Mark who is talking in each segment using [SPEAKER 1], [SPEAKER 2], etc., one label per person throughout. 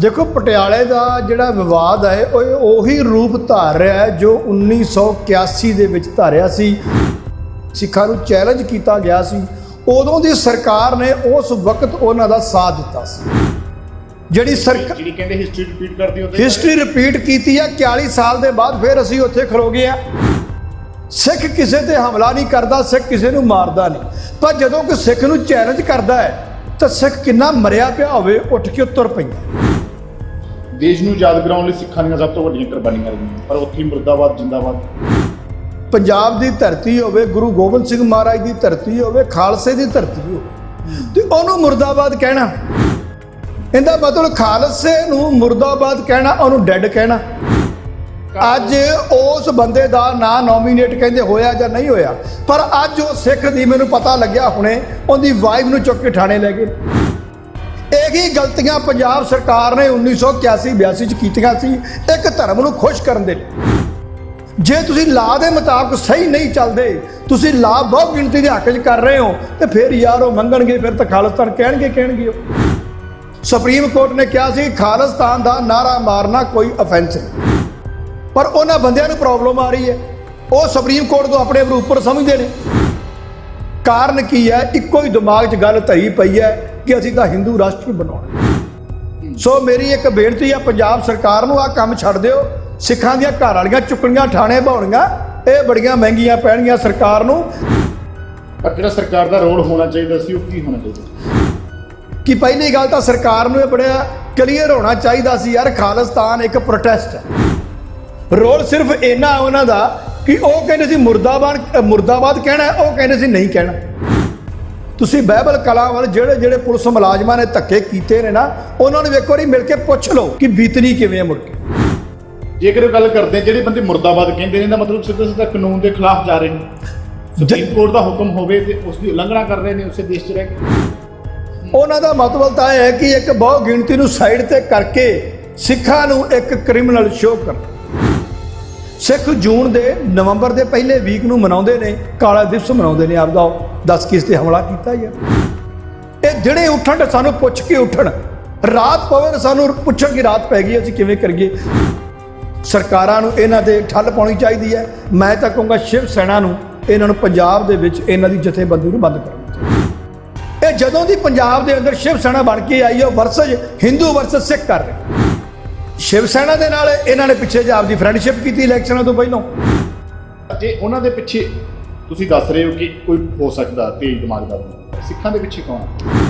[SPEAKER 1] ਦੇਖੋ ਪਟਿਆਲੇ ਦਾ ਜਿਹੜਾ ਵਿਵਾਦ ਹੈ ਉਹ ਉਹੀ ਰੂਪ ਧਾਰ ਰਿਹਾ ਹੈ ਜੋ 1981 ਦੇ ਵਿੱਚ ਧਾਰਿਆ ਸੀ। ਸਿੱਖਾਂ ਨੂੰ ਚੈਲੰਜ ਕੀਤਾ ਗਿਆ ਸੀ। ਉਦੋਂ ਦੀ ਸਰਕਾਰ ਨੇ ਉਸ ਵਕਤ ਉਹਨਾਂ ਦਾ ਸਾਥ ਦਿੱਤਾ ਸੀ। ਜਿਹੜੀ ਸਰਕਾਰ
[SPEAKER 2] ਜਿਹੜੀ ਕਹਿੰਦੇ ਹਿਸਟਰੀ ਰਿਪੀਟ ਕਰਦੀ ਹੁੰਦੇ
[SPEAKER 1] ਹਿਸਟਰੀ ਰਿਪੀਟ ਕੀਤੀ ਆ 41 ਸਾਲ ਦੇ ਬਾਅਦ ਫਿਰ ਅਸੀਂ ਉੱਥੇ ਖਲੋ ਗਏ ਆ। ਸਿੱਖ ਕਿਸੇ ਤੇ ਹਮਲਾ ਨਹੀਂ ਕਰਦਾ ਸਿੱਖ ਕਿਸੇ ਨੂੰ ਮਾਰਦਾ ਨਹੀਂ। ਪਰ ਜਦੋਂ ਕੋਈ ਸਿੱਖ ਨੂੰ ਚੈਲੰਜ ਕਰਦਾ ਹੈ ਤਾਂ ਸਿੱਖ ਕਿੰਨਾ ਮਰਿਆ ਪਿਆ ਹੋਵੇ ਉੱਠ ਕੇ ਤੁਰ ਪੈਂਦਾ
[SPEAKER 2] ਦੇਸ਼ ਨੂੰ ਯਾਦ ਕਰਾਉਣ ਲਈ ਸਿੱਖਾਂ ਦੀਆਂ ਸਭ ਤੋਂ ਵੱਡੀਆਂ ਕੁਰਬਾਨੀਆਂ ਰਹੀਆਂ ਪਰ ਉੱਥੇ ਮੁਰਦਾਬਾਦ, ਜਿੰਦਾਬਾਦ।
[SPEAKER 1] ਪੰਜਾਬ ਦੀ ਧਰਤੀ ਹੋਵੇ, ਗੁਰੂ ਗੋਬਿੰਦ ਸਿੰਘ ਮਹਾਰਾਜ ਦੀ ਧਰਤੀ ਹੋਵੇ, ਖਾਲਸੇ ਦੀ ਧਰਤੀ ਹੋਵੇ, ਤੇ ਉਹਨੂੰ ਮੁਰਦਾਬਾਦ ਕਹਿਣਾ। ਇਹਦਾ ਮਤਲਬ ਖਾਲਸੇ ਨੂੰ ਮੁਰਦਾਬਾਦ ਕਹਿਣਾ, ਉਹਨੂੰ ਡੈਡ ਕਹਿਣਾ। ਅੱਜ ਉਸ ਬੰਦੇ ਦਾ ਨਾਂ ਨੋਮੀਨੇਟ ਕਹਿੰਦੇ ਹੋਇਆ ਜਾਂ ਨਹੀਂ ਹੋਇਆ, ਪਰ ਅੱਜ ਉਹ ਸਿੱਖ ਦੀ ਮੈਨੂੰ ਪਤਾ ਲੱਗਿਆ ਹੁਣੇ, ਉਹਦੀ ਵਾਈਫ ਨੂੰ ਚੁੱਕ ਕੇ ਥਾਣੇ ਲੈ ਗਏ। ਇਹੀ ਗਲਤੀਆਂ ਪੰਜਾਬ ਸਰਕਾਰ ਨੇ 1981 82 ਚ ਕੀਤੀਆਂ ਸੀ, ਇੱਕ ਧਰਮ ਨੂੰ ਖੁਸ਼ ਕਰਨ ਦੇ ਲਈ। ਜੇ ਤੁਸੀਂ ਲਾ ਦੇ ਮੁਤਾਬਕ ਸਹੀ ਨਹੀਂ ਚੱਲਦੇ, ਤੁਸੀਂ ਲਾ ਬਹੁਤ ਗਿਣਤੀ ਦੇ ਹੱਕ 'ਚ ਕਰ ਰਹੇ ਹੋ, ਤੇ ਫਿਰ ਯਾਰ ਉਹ ਮੰਗਣਗੇ, ਫਿਰ ਤਾਂ ਖਾਲਿਸਤਾਨ ਕਹਿਣਗੇ ਕਹਿਣਗੇ ਉਹ। ਸੁਪਰੀਮ ਕੋਰਟ ਨੇ ਕਿਹਾ ਸੀ, ਖਾਲਿਸਤਾਨ ਦਾ ਨਾਰਾ ਮਾਰਨਾ ਕੋਈ ਅਫੈਂਸ ਨਹੀਂ। ਪਰ ਉਹਨਾਂ ਬੰਦਿਆਂ ਨੂੰ ਪ੍ਰੋਬਲਮ ਆ ਰਹੀ ਹੈ। ਉਹ ਸੁਪਰੀਮ ਕੋਰਟ ਤੋਂ ਆਪਣੇ ਆਪ ਨੂੰ ਉੱਪਰ ਸਮਝਦੇ ਨੇ। ਕਾਰਨ ਕੀ ਹੈ? ਇੱਕੋ ਹੀ ਦਿਮਾਗ 'ਚ ਗੱਲ ਧਈ ਪਈ ਹੈ। ਕਿ ਅਸੀਂ ਤਾਂ ਹਿੰਦੂ ਰਾਸ਼ਟਰ ਬਣਾਉਣਾ ਸੋ ਮੇਰੀ ਇੱਕ ਬੇਨਤੀ ਹੈ ਪੰਜਾਬ ਸਰਕਾਰ ਨੂੰ ਆਹ ਕੰਮ ਛੱਡ ਦਿਓ। ਸਿੱਖਾਂ ਦੀਆਂ ਘਰ ਵਾਲੀਆਂ ਚੁੱਕਣੀਆਂ ਥਾਣੇ ਭਾਉਣੀਆਂ ਇਹ ਬੜੀਆਂ ਮਹਿੰਗੀਆਂ ਪੈਣਗੀਆਂ ਸਰਕਾਰ ਨੂੰ।
[SPEAKER 2] ਪਰ ਜਿਹੜਾ ਸਰਕਾਰ ਦਾ ਰੋਲ ਹੋਣਾ ਚਾਹੀਦਾ ਸੀ ਉਹ ਕੀ ਹੋਣਾ ਚਾਹੀਦਾ?
[SPEAKER 1] ਕਿ ਪਹਿਲੀ ਗੱਲ ਤਾਂ ਸਰਕਾਰ ਨੂੰ ਇਹ ਬੜਾ ਕਲੀਅਰ ਹੋਣਾ ਚਾਹੀਦਾ ਸੀ ਯਾਰ ਖਾਲਿਸਤਾਨ ਇੱਕ ਪ੍ਰੋਟੈਸਟ ਹੈ। ਰੋਲ ਸਿਰਫ ਇੰਨਾ ਉਹਨਾਂ ਦਾ ਕਿ ਉਹ ਕਹਿੰਦੇ ਸੀ ਮੁਰਦਾਬਾਦ ਮੁਰਦਾਬਾਦ ਕਹਿਣਾ ਉਹ ਕਹਿੰਦੇ ਸੀ ਨਹੀਂ ਕਹਿਣਾ। ਤੁਸੀਂ ਬਾਈਬਲ ਕਲਾ ਵਾਲੇ ਜਿਹੜੇ ਜਿਹੜੇ ਪੁਲਿਸ ਮੁਲਾਜ਼ਮਾਂ ਨੇ ਧੱਕੇ ਕੀਤੇ ਨੇ ਨਾ ਉਹਨਾਂ ਨੂੰ ਇੱਕ ਵਾਰੀ ਮਿਲ ਕੇ ਪੁੱਛ ਲਓ ਕਿ ਬੀਤਨੀ ਕਿਵੇਂ ਹੈ ਮੁੜ ਕੇ।
[SPEAKER 2] ਜੇਕਰ ਗੱਲ ਕਰਦੇ ਜਿਹੜੇ ਬੰਦੇ ਮੁਰਦਾਬਾਦ ਕਹਿੰਦੇ ਨੇ ਇਹਦਾ ਮਤਲਬ ਸਿੱਧਾ ਸਿੱਧਾ ਕਾਨੂੰਨ ਦੇ ਖਿਲਾਫ ਜਾ ਰਹੇ ਨੇ। ਸੁਪਰੀਮ ਕੋਰਟ ਦਾ ਹੁਕਮ ਹੋਵੇ ਤੇ ਉਸ ਦੀ ਉਲੰਘਣਾ ਕਰ ਰਹੇ ਨੇ ਉਸੇ ਦੇਸ਼ 'ਚ ਰਹਿ ਕੇ।
[SPEAKER 1] ਉਹਨਾਂ ਦਾ ਮਤਲਬ ਤਾਂ ਇਹ ਹੈ ਕਿ ਇੱਕ ਬਹੁ ਗਿਣਤੀ ਨੂੰ ਸਾਈਡ ਤੇ ਕਰਕੇ ਸਿੱਖਾਂ ਨੂੰ ਇੱਕ ਕ੍ਰਿਮੀਨਲ ਸ਼ੋਅ ਕਰ ਸਿੱਖ ਜੂਨ ਦੇ ਨਵੰਬਰ ਦੇ ਪਹਿਲੇ ਵੀਕ ਨੂੰ ਮਨਾਉਂਦੇ ਨੇ, ਕਾਲਾ ਦਿਵਸ ਮਨਾਉਂਦੇ ਨੇ, ਆਪਦਾ 10 ਕਿਸ ਤੇ ਹਮਲਾ ਕੀਤਾ ਗਿਆ ਇਹ ਜਿਹੜੇ ਉੱਠਣ ਸਾਨੂੰ ਪੁੱਛ ਕੇ ਉੱਠਣ, ਰਾਤ ਪਵੇ ਤਾਂ ਸਾਨੂੰ ਪੁੱਛਣ ਕਿ ਰਾਤ ਪੈ ਗਈ, ਅਸੀਂ ਕਿਵੇਂ ਕਰੀਏ? ਸਰਕਾਰਾਂ ਨੂੰ ਇਹਨਾਂ ਦੇ ਠੱਲ ਪਾਉਣੀ ਚਾਹੀਦੀ ਹੈ। ਮੈਂ ਤਾਂ ਕਹੂੰਗਾ ਸ਼ਿਵ ਸੈਨਾ ਨੂੰ ਇਹਨਾਂ ਨੂੰ ਪੰਜਾਬ ਦੇ ਵਿੱਚ ਇਹਨਾਂ ਦੀ ਜਥੇਬੰਦੀ ਨੂੰ ਬੰਦ ਕਰਨਾ ਇਹ ਜਦੋਂ ਦੀ ਪੰਜਾਬ ਦੇ ਅੰਦਰ ਸ਼ਿਵ ਸੈਨਾ ਬਣ ਕੇ ਆਈ ਹੈ ਉਹ ਵਰਸਜ ਹਿੰਦੂ ਵਰਸਜ ਸਿੱਖ ਕਰ ਰਹੇ। ਸ਼ਿਵ ਸੈਨਾ ਦੇ ਨਾਲ ਇਹਨਾਂ ਨੇ ਪਿੱਛੇ ਜਾ ਆਪਦੀ ਫਰੈਂਡਸ਼ਿਪ ਕੀਤੀ ਇਲੈਕਸ਼ਨਾਂ ਤੋਂ ਪਹਿਲਾਂ।
[SPEAKER 2] ਜੇ ਉਹਨਾਂ ਦੇ ਪਿੱਛੇ ਤੁਸੀਂ ਦੱਸ ਰਹੇ ਹੋ ਕਿ ਕੋਈ ਹੋ ਸਕਦਾ ਤੇਜ਼ ਦਿਮਾਗ ਦਾ ਬੰਦਾ। ਸਿੱਖਾਂ ਦੇ ਪਿੱਛੇ ਕੌਣ? ਹੈ?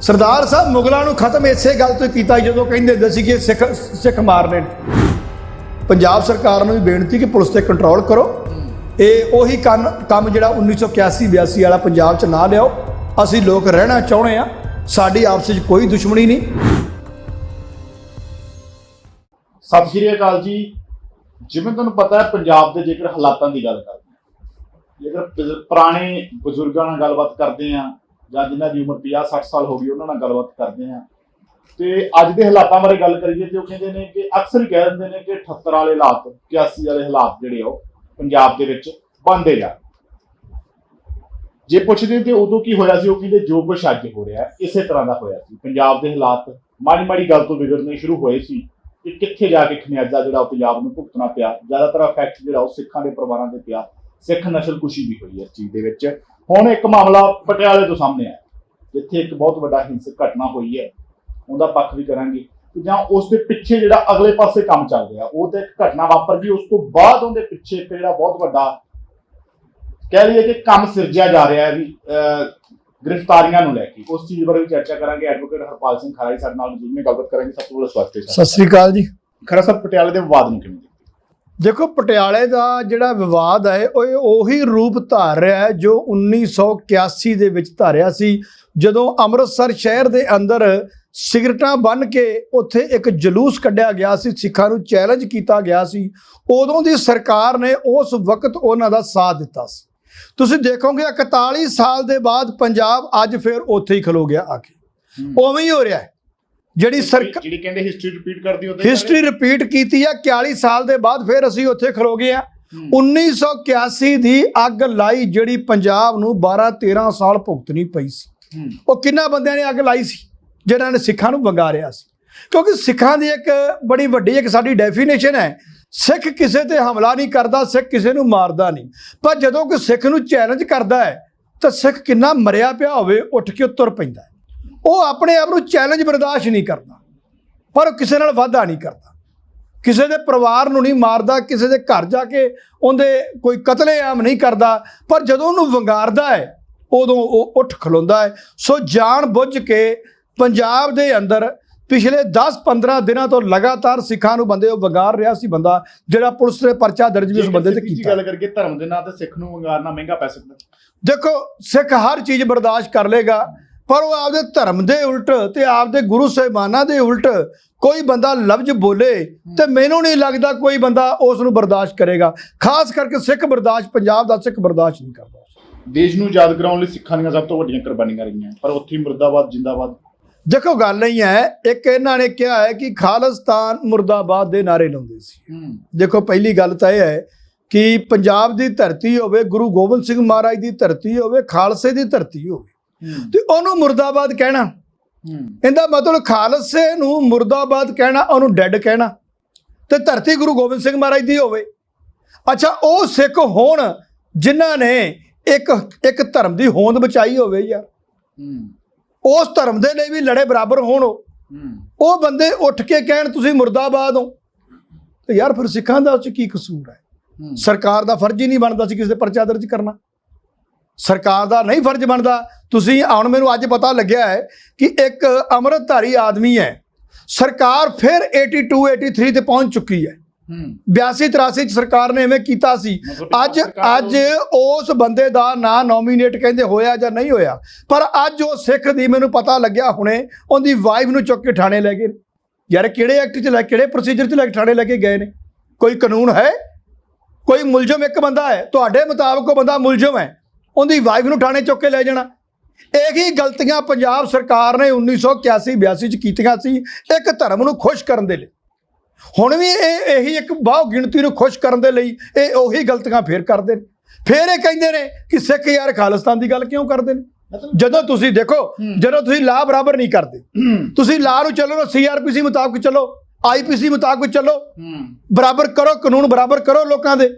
[SPEAKER 1] ਸਰਦਾਰ ਸਾਹਿਬ ਮੁਗਲਾਂ ਨੂੰ ਖਤਮ ਇਸੇ ਗੱਲ ਤੋਂ ਕੀਤਾ ਜਦੋਂ ਕਹਿੰਦੇ ਹੁੰਦੇ ਸੀ ਕਿ ਇਹ ਸਿੱਖ ਸਿੱਖ ਮਾਰਨੇ ਨੇ। ਪੰਜਾਬ ਸਰਕਾਰ ਨੂੰ ਵੀ ਬੇਨਤੀ ਕਿ ਪੁਲਿਸ ਤੇ ਕੰਟਰੋਲ ਕਰੋ। ਇਹ ਉਹੀ ਕੰਮ ਕੰਮ ਜਿਹੜਾ 1981 82 ਵਾਲਾ ਪੰਜਾਬ 'ਚ ਨਾ ਲਿਆਓ। ਅਸੀਂ ਲੋਕ ਰਹਿਣਾ ਚਾਹੁੰਦੇ ਆ ਸਾਡੀ ਆਪਸ ਵਿੱਚ ਕੋਈ ਦੁਸ਼ਮਣੀ ਨਹੀਂ।
[SPEAKER 2] ਸਤਿ ਸ਼੍ਰੀ ਅਕਾਲ ਜੀ। ਜਿਵੇਂ ਤੁਹਾਨੂੰ ਪਤਾ ਹੈ, ਪੰਜਾਬ ਦੇ ਜੇਕਰ ਹਾਲਾਤਾਂ ਦੀ ਗੱਲ ਕਰਦੇ ਹਾਂ, ਜੇਕਰ ਪੁਰਾਣੇ ਬਜ਼ੁਰਗਾਂ ਨਾਲ ਗੱਲਬਾਤ ਕਰਦੇ ਹਾਂ ਜਾਂ ਜਿਨ੍ਹਾਂ ਦੀ ਉਮਰ 50 60 ਸਾਲ ਹੋ ਗਈ, ਉਹਨਾਂ ਨਾਲ ਗੱਲਬਾਤ ਕਰਦੇ ਹਾਂ। ਤੇ ਅੱਜ ਦੇ ਹਾਲਾਤਾਂ ਬਾਰੇ ਗੱਲ ਕਰੀਏ ਤੇ ਉਹ ਕਹਿੰਦੇ ਨੇ ਕਿ ਅਕਸਰ ਹੀ ਕਹਿ ਦਿੰਦੇ ਨੇ ਕਿ 78 ਵਾਲੇ ਹਾਲਾਤ 81 ਵਾਲੇ ਹਾਲਾਤ ਜਿਹੜੇ ਉਹ ਪੰਜਾਬ ਦੇ ਵਿੱਚ ਬਣਦੇ ਜਾ ਜੇ ਪੁੱਛਦੇ ਤੇ ਉਦੋਂ ਕੀ ਹੋਇਆ ਸੀ? ਉਹ ਕਹਿੰਦੇ ਜੋ ਕੁਛ ਅੱਜ ਹੋ ਰਿਹਾ, ਇਸੇ ਤਰ੍ਹਾਂ ਦਾ ਹੋਇਆ ਸੀ। ਪੰਜਾਬ ਦੇ ਹਾਲਾਤ ਮਾੜੀ ਮਾੜੀ ਗੱਲ ਤੋਂ ਵਿਗੜਨੇ ਸ਼ੁਰੂ ਹੋਏ ਸੀ। ਕਿ ਕਿੱਥੇ ਜਾ ਕੇ ਖਮਿਆਜਾ ਜਿਹੜਾ ਉਹ ਪੰਜਾਬ ਨੂੰ ਭੁਗਤਣਾ ਪਿਆ ਜ਼ਿਆਦਾਤਰ ਇਫੈਕਟ ਜਿਹੜਾ ਉਹ ਸਿੱਖਾਂ ਦੇ ਪਰਿਵਾਰਾਂ ਤੇ ਪਿਆ ਸਿੱਖ ਨਸਲਕੁਸ਼ੀ ਵੀ ਹੋਈ ਇਸ ਚੀਜ਼ ਦੇ ਵਿੱਚ। ਹੁਣ ਇੱਕ ਮਾਮਲਾ ਪਟਿਆਲੇ ਤੋਂ ਸਾਹਮਣੇ ਆਇਆ ਜਿੱਥੇ ਇੱਕ ਬਹੁਤ ਵੱਡਾ ਹਿੰਸਕ ਘਟਨਾ ਹੋਈ ਹੈ ਉਹਦਾ ਪੱਖ ਵੀ ਕਰਾਂਗੇ। ਜਾਂ ਉਸ ਦੇ ਪਿੱਛੇ ਜਿਹੜਾ ਅਗਲੇ ਪਾਸੇ ਕੰਮ ਚੱਲ ਰਿਹਾ ਉਹ ਤੇ ਇੱਕ ਘਟਨਾ ਵਾਪਰ ਗਈ ਉਸ ਤੋਂ ਬਾਅਦ ਉਹਦੇ ਪਿੱਛੇ ਇੱਕ ਜਿਹੜਾ ਬਹੁਤ ਵੱਡਾ ਕਹਿ ਲਈਏ ਕਿ ਕੰਮ ਸਿਰਜਿਆ ਜਾ ਰਿਹਾ ਹੈ ਵੀ ਅਹ, ਗ੍ਰਿਫਤਾਰੀਆਂ ਨੂੰ ਲੈ ਕੇ। ਉਸ ਚੀਜ਼ ਬਾਰੇ ਵੀ ਚਰਚਾ ਕਰਾਂਗੇ। ਐਡਵੋਕੇਟ ਹਰਪਾਲ ਸਿੰਘ ਖਰਾਈ ਸਾਡੇ ਨਾਲ ਮੌਜੂਦ ਨੇ। ਗੱਲਬਾਤ ਕਰਾਂਗੇ। ਸਭ ਤੋਂ ਪਹਿਲਾਂ ਸਵਾਗਤ ਹੈ
[SPEAKER 1] ਸਤਿ ਸ੍ਰੀ ਅਕਾਲ ਜੀ।
[SPEAKER 2] ਖਰਾ ਸਾਹਿਬ ਪਟਿਆਲੇ ਦੇ ਵਿਵਾਦ ਨੂੰ ਕਿਵੇਂ ਦੇਖਦੇ
[SPEAKER 1] ਦੇਖੋ ਪਟਿਆਲੇ ਦਾ ਜਿਹੜਾ ਵਿਵਾਦ ਹੈ ਉਹ ਉਹੀ ਰੂਪ ਧਾਰ ਰਿਹਾ ਹੈ ਜੋ 1981 ਦੇ ਵਿੱਚ ਧਾਰਿਆ ਸੀ। ਜਦੋਂ ਅੰਮ੍ਰਿਤਸਰ ਸ਼ਹਿਰ ਦੇ ਅੰਦਰ ਸਿਗਰਟਾਂ ਬੰਨ ਕੇ ਉੱਥੇ ਇੱਕ ਜਲੂਸ ਕੱਢਿਆ ਗਿਆ ਸੀ ਸਿੱਖਾਂ ਨੂੰ ਚੈਲੰਜ ਕੀਤਾ ਗਿਆ ਸੀ ਉਦੋਂ ਦੀ ਸਰਕਾਰ ਨੇ ਉਸ ਵਕਤ ਉਹਨਾਂ ਦਾ ਸਾਥ ਦਿੱਤਾ ਸੀ। ਤੁਸੀਂ ਦੇਖੋਗੇ 41 ਸਾਲ ਦੇ ਬਾਅਦ ਪੰਜਾਬ ਅੱਜ ਫਿਰ ਉੱਥੇ ਹੀ ਖਲੋ ਗਿਆ ਆ ਕੇ। ਉਵੇਂ ਹੀ ਹੋ ਰਿਹਾ ਹੈ। ਜਿਹੜੀ ਸਰਕਾਰ
[SPEAKER 2] ਜਿਹੜੀ ਕਹਿੰਦੇ ਹਿਸਟਰੀ ਰਿਪੀਟ ਕਰਦੀ ਉਹਦੇ
[SPEAKER 1] ਹਿਸਟਰੀ ਰਿਪੀਟ ਕੀਤੀ ਆ 41 ਸਾਲ ਦੇ ਬਾਅਦ ਫਿਰ ਅਸੀਂ ਉੱਥੇ ਖਲੋ ਗਏ ਆ 1981 ਦੀ ਅੱਗ ਲਾਈ ਜਿਹੜੀ ਪੰਜਾਬ ਨੂੰ 12 13 ਸਾਲ ਭੁਗਤਣੀ ਪਈ ਸੀ। ਉਹ ਕਿੰਨਾ ਬੰਦਿਆਂ ਨੇ ਅੱਗ ਲਾਈ ਸੀ ਜਿਹਨਾਂ ਨੇ ਸਿੱਖਾਂ ਨੂੰ ਵੰਗਾਰਿਆ ਸੀ। ਕਿਉਂਕਿ ਸਿੱਖਾਂ ਦੀ ਇੱਕ ਬੜੀ ਵੱਡੀ ਇੱਕ ਸਾਡੀ ਡੈਫੀਨੇਸ਼ਨ ਹੈ ਸਿੱਖ ਕਿਸੇ ਤੇ ਹਮਲਾ ਨਹੀਂ ਕਰਦਾ, ਸਿੱਖ ਕਿਸੇ ਨੂੰ ਮਾਰਦਾ ਨਹੀਂ। ਪਰ ਜਦੋਂ ਕੋਈ ਸਿੱਖ ਨੂੰ ਚੈਲੰਜ ਕਰਦਾ ਹੈ, ਤਾਂ ਸਿੱਖ ਕਿੰਨਾ ਮਰਿਆ ਪਿਆ ਹੋਵੇ, ਉੱਠ ਕੇ ਤੁਰ ਪੈਂਦਾ ਉਹ ਆਪਣੇ ਆਪ ਨੂੰ ਚੈਲੰਜ ਬਰਦਾਸ਼ਤ ਨਹੀਂ ਕਰਦਾ, ਪਰ ਉਹ ਕਿਸੇ ਨਾਲ ਵਾਅਦਾ ਨਹੀਂ ਕਰਦਾ। ਕਿਸੇ ਦੇ ਪਰਿਵਾਰ ਨੂੰ ਨਹੀਂ ਮਾਰਦਾ, ਕਿਸੇ ਦੇ ਘਰ ਜਾ ਕੇ ਉਹਦੇ ਕੋਈ ਕਤਲੇਆਮ ਨਹੀਂ ਕਰਦਾ, ਪਰ ਜਦੋਂ ਉਹਨੂੰ ਵੰਗਾਰਦਾ ਹੈ, ਉਦੋਂ ਉਹ ਉੱਠ ਖਲੋਂਦਾ ਹੈ। ਸੋ ਜਾਣ ਬੁੱਝ ਕੇ ਪੰਜਾਬ ਦੇ ਅੰਦਰ ਪਿਛਲੇ 10-15 ਦਿਨਾਂ ਤੋਂ ਲਗਾਤਾਰ ਸਿੱਖਾਂ ਨੂੰ ਬੰਦੇ ਉਹ ਵੰਗਾਰ ਰਿਹਾ ਸੀ ਬੰਦਾ ਜਿਹੜਾ ਪੁਲਿਸ ਦੇ ਪਰਚਾ ਦਰਜ ਵੀ ਉਸ ਬੰਦੇ ਤੇ ਕੀਤਾ।
[SPEAKER 2] ਗੱਲ ਕਰਕੇ ਧਰਮ ਦੇ ਨਾਂ ਤੇ ਸਿੱਖ ਨੂੰ ਵੰਗਾਰਨਾ ਮਹਿੰਗਾ ਪੈ ਸਕਦਾ।
[SPEAKER 1] ਦੇਖੋ ਸਿੱਖ ਹਰ ਚੀਜ਼ ਬਰਦਾਸ਼ਤ ਕਰ ਲੇਗਾ ਪਰ ਉਹ ਆਪਦੇ ਧਰਮ ਦੇ ਉਲਟ ਤੇ ਆਪਦੇ ਗੁਰੂ ਸਾਹਿਬਾਨਾਂ ਦੇ ਉਲਟ ਕੋਈ ਬੰਦਾ ਲਫ਼ਜ਼ ਬੋਲੇ ਤੇ ਮੈਨੂੰ ਨਹੀਂ ਲੱਗਦਾ ਕੋਈ ਬੰਦਾ ਉਸ ਨੂੰ ਬਰਦਾਸ਼ਤ ਕਰੇਗਾ। ਖਾਸ ਕਰਕੇ ਸਿੱਖ ਬਰਦਾਸ਼ਤ ਪੰਜਾਬ ਦਾ ਸਿੱਖ ਬਰਦਾਸ਼ਤ ਨਹੀਂ ਕਰਦਾ।
[SPEAKER 2] ਦੇਸ਼ ਨੂੰ ਯਾਦ ਕਰਾਉਣ ਲਈ ਸਿੱਖਾਂ ਦੀਆਂ ਸਭ ਤੋਂ ਵੱਡੀਆਂ ਕੁਰਬਾਨੀਆਂ ਰਹੀਆਂ ਪਰ ਉੱਥੇ ਮੁਰਦਾਬਾਦ ਜਿੰਦਾਬਾਦ।
[SPEAKER 1] ਦੇਖੋ ਗੱਲ ਨਹੀਂ ਹੈ ਇੱਕ ਇਹਨਾਂ ਨੇ ਕਿਹਾ ਹੈ ਕਿ ਖਾਲਿਸਤਾਨ ਮੁਰਦਾਬਾਦ ਦੇ ਨਾਰੇ ਲਾਉਂਦੇ ਸੀ। ਦੇਖੋ ਪਹਿਲੀ ਗੱਲ ਤਾਂ ਇਹ ਹੈ ਕਿ ਪੰਜਾਬ ਦੀ ਧਰਤੀ ਹੋਵੇ ਗੁਰੂ ਗੋਬਿੰਦ ਸਿੰਘ ਮਹਾਰਾਜ ਦੀ ਧਰਤੀ ਹੋਵੇ ਖਾਲਸੇ ਦੀ ਧਰਤੀ ਹੋਵੇ ਤੇ ਉਹਨੂੰ ਮੁਰਦਾਬਾਦ ਕਹਿਣਾ। ਇਹਦਾ ਮਤਲਬ ਖਾਲਸੇ ਨੂੰ ਮੁਰਦਾਬਾਦ ਕਹਿਣਾ ਉਹਨੂੰ ਡੈੱਡ ਕਹਿਣਾ। ਤੇ ਧਰਤੀ ਗੁਰੂ ਗੋਬਿੰਦ ਸਿੰਘ ਮਹਾਰਾਜ ਦੀ ਹੋਵੇ। ਅੱਛਾ ਉਹ ਸਿੱਖ ਹੋਣ ਜਿਨ੍ਹਾਂ ਨੇ ਇੱਕ ਇੱਕ ਧਰਮ ਦੀ ਹੋਂਦ ਬਚਾਈ ਹੋਵੇ ਯਾਰ। ਉਸ ਧਰਮ ਦੇ ਲਈ ਵੀ ਲੜੇ ਬਰਾਬਰ ਹੋਣ ਉਹ। ਬੰਦੇ ਉੱਠ ਕੇ ਕਹਿਣ ਤੁਸੀਂ ਮੁਰਦਾਬਾਦ ਹੋ। ਤੇ ਯਾਰ ਫਿਰ ਸਿੱਖਾਂ ਦਾ ਉਸ 'ਚ ਕੀ ਕਸੂਰ ਹੈ? ਸਰਕਾਰ ਦਾ ਫਰਜ਼ ਹੀ ਨਹੀਂ ਬਣਦਾ ਸੀ ਕਿਸੇ ਦੇ ਪਰਚਾ ਦਰਜ ਕਰਨਾ। ਸਰਕਾਰ ਦਾ ਨਹੀਂ ਫਰਜ਼ ਬਣਦਾ। ਤੁਸੀਂ ਹੁਣ ਮੈਨੂੰ ਅੱਜ ਪਤਾ ਲੱਗਿਆ ਹੈ ਕਿ ਇੱਕ ਅੰਮ੍ਰਿਤਧਾਰੀ ਆਦਮੀ ਹੈ। ਸਰਕਾਰ ਫਿਰ 82 83 ਤੇ ਪਹੁੰਚ ਚੁੱਕੀ ਹੂੰ। 82 83 ਚ ਸਰਕਾਰ ਨੇ ਐਵੇਂ ਕੀਤਾ ਸੀ। ਅੱਜ ਅੱਜ ਉਸ ਬੰਦੇ ਦਾ ਨਾਂ ਨੋਮੀਨੇਟ ਕਹਿੰਦੇ ਹੋਇਆ ਜਾਂ ਨਹੀਂ ਹੋਇਆ। ਪਰ ਅੱਜ ਉਹ ਸਿੱਖ ਦੀ ਮੈਨੂੰ ਪਤਾ ਲੱਗਿਆ ਹੁਣੇ ਉਹਦੀ ਵਾਈਫ ਨੂੰ ਚੁੱਕ ਕੇ ਥਾਣੇ ਲੈ ਗਏ। ਯਾਰ ਕਿਹੜੇ ਐਕਟ 'ਚ ਲੈ ਕਿਹੜੇ ਪ੍ਰੋਸੀਜਰ 'ਚ ਲੈ ਕੇ ਥਾਣੇ ਲੈ ਕੇ ਗਏ ਨੇ? ਕੋਈ ਕਾਨੂੰਨ ਹੈ? ਕੋਈ ਮੁਲਜ਼ਮ ਇੱਕ ਬੰਦਾ ਹੈ? ਤੁਹਾਡੇ ਮੁਤਾਬਕ ਉਹ ਬੰਦਾ ਮੁਲਜ਼ਮ ਹੈ? ਉਹਦੀ ਵਾਈਫ ਨੂੰ ਥਾਣੇ ਚੁੱਕ ਕੇ ਲੈ ਜਾਣਾ। ਇਹੀ ਗਲਤੀਆਂ ਪੰਜਾਬ ਸਰਕਾਰ ਨੇ 1981 82 ਚ ਕੀਤੀਆਂ ਸੀ। ਇੱਕ ਧਰਮ ਨੂੰ ਖੁਸ਼ ਕਰਨ ਦੇ ਲਈ। ਹੁਣ ਵੀ ਇਹ ਇਹੀ ਇੱਕ ਬਹੁ ਗਿਣਤੀ ਨੂੰ ਖੁਸ਼ ਕਰਨ ਦੇ ਲਈ ਇਹ ਉਹੀ ਗਲਤੀਆਂ ਫੇਰ ਕਰਦੇ ਨੇ। ਫੇਰ ਇਹ ਕਹਿੰਦੇ ਨੇ ਕਿ ਸਿੱਖ ਯਾਰ ਖਾਲਿਸਤਾਨ ਦੀ ਗੱਲ ਕਿਉਂ ਕਰਦੇ ਨੇ? ਜਦੋਂ ਤੁਸੀਂ ਦੇਖੋ। ਜਦੋਂ ਤੁਸੀਂ ਲਾਅ ਬਰਾਬਰ ਨਹੀਂ ਕਰਦੇ ਤੁਸੀਂ ਲਾਅ ਨੂੰ ਚੱਲੋ ਸੀਆਰਪੀਸੀ ਮੁਤਾਬਕ ਚੱਲੋ ਆਈਪੀਸੀ ਮੁਤਾਬਕ ਚੱਲੋ ਬਰਾਬਰ ਕਰੋ ਕਾਨੂੰਨ ਬਰਾਬਰ ਕਰੋ ਲੋਕਾਂ ਦੇ।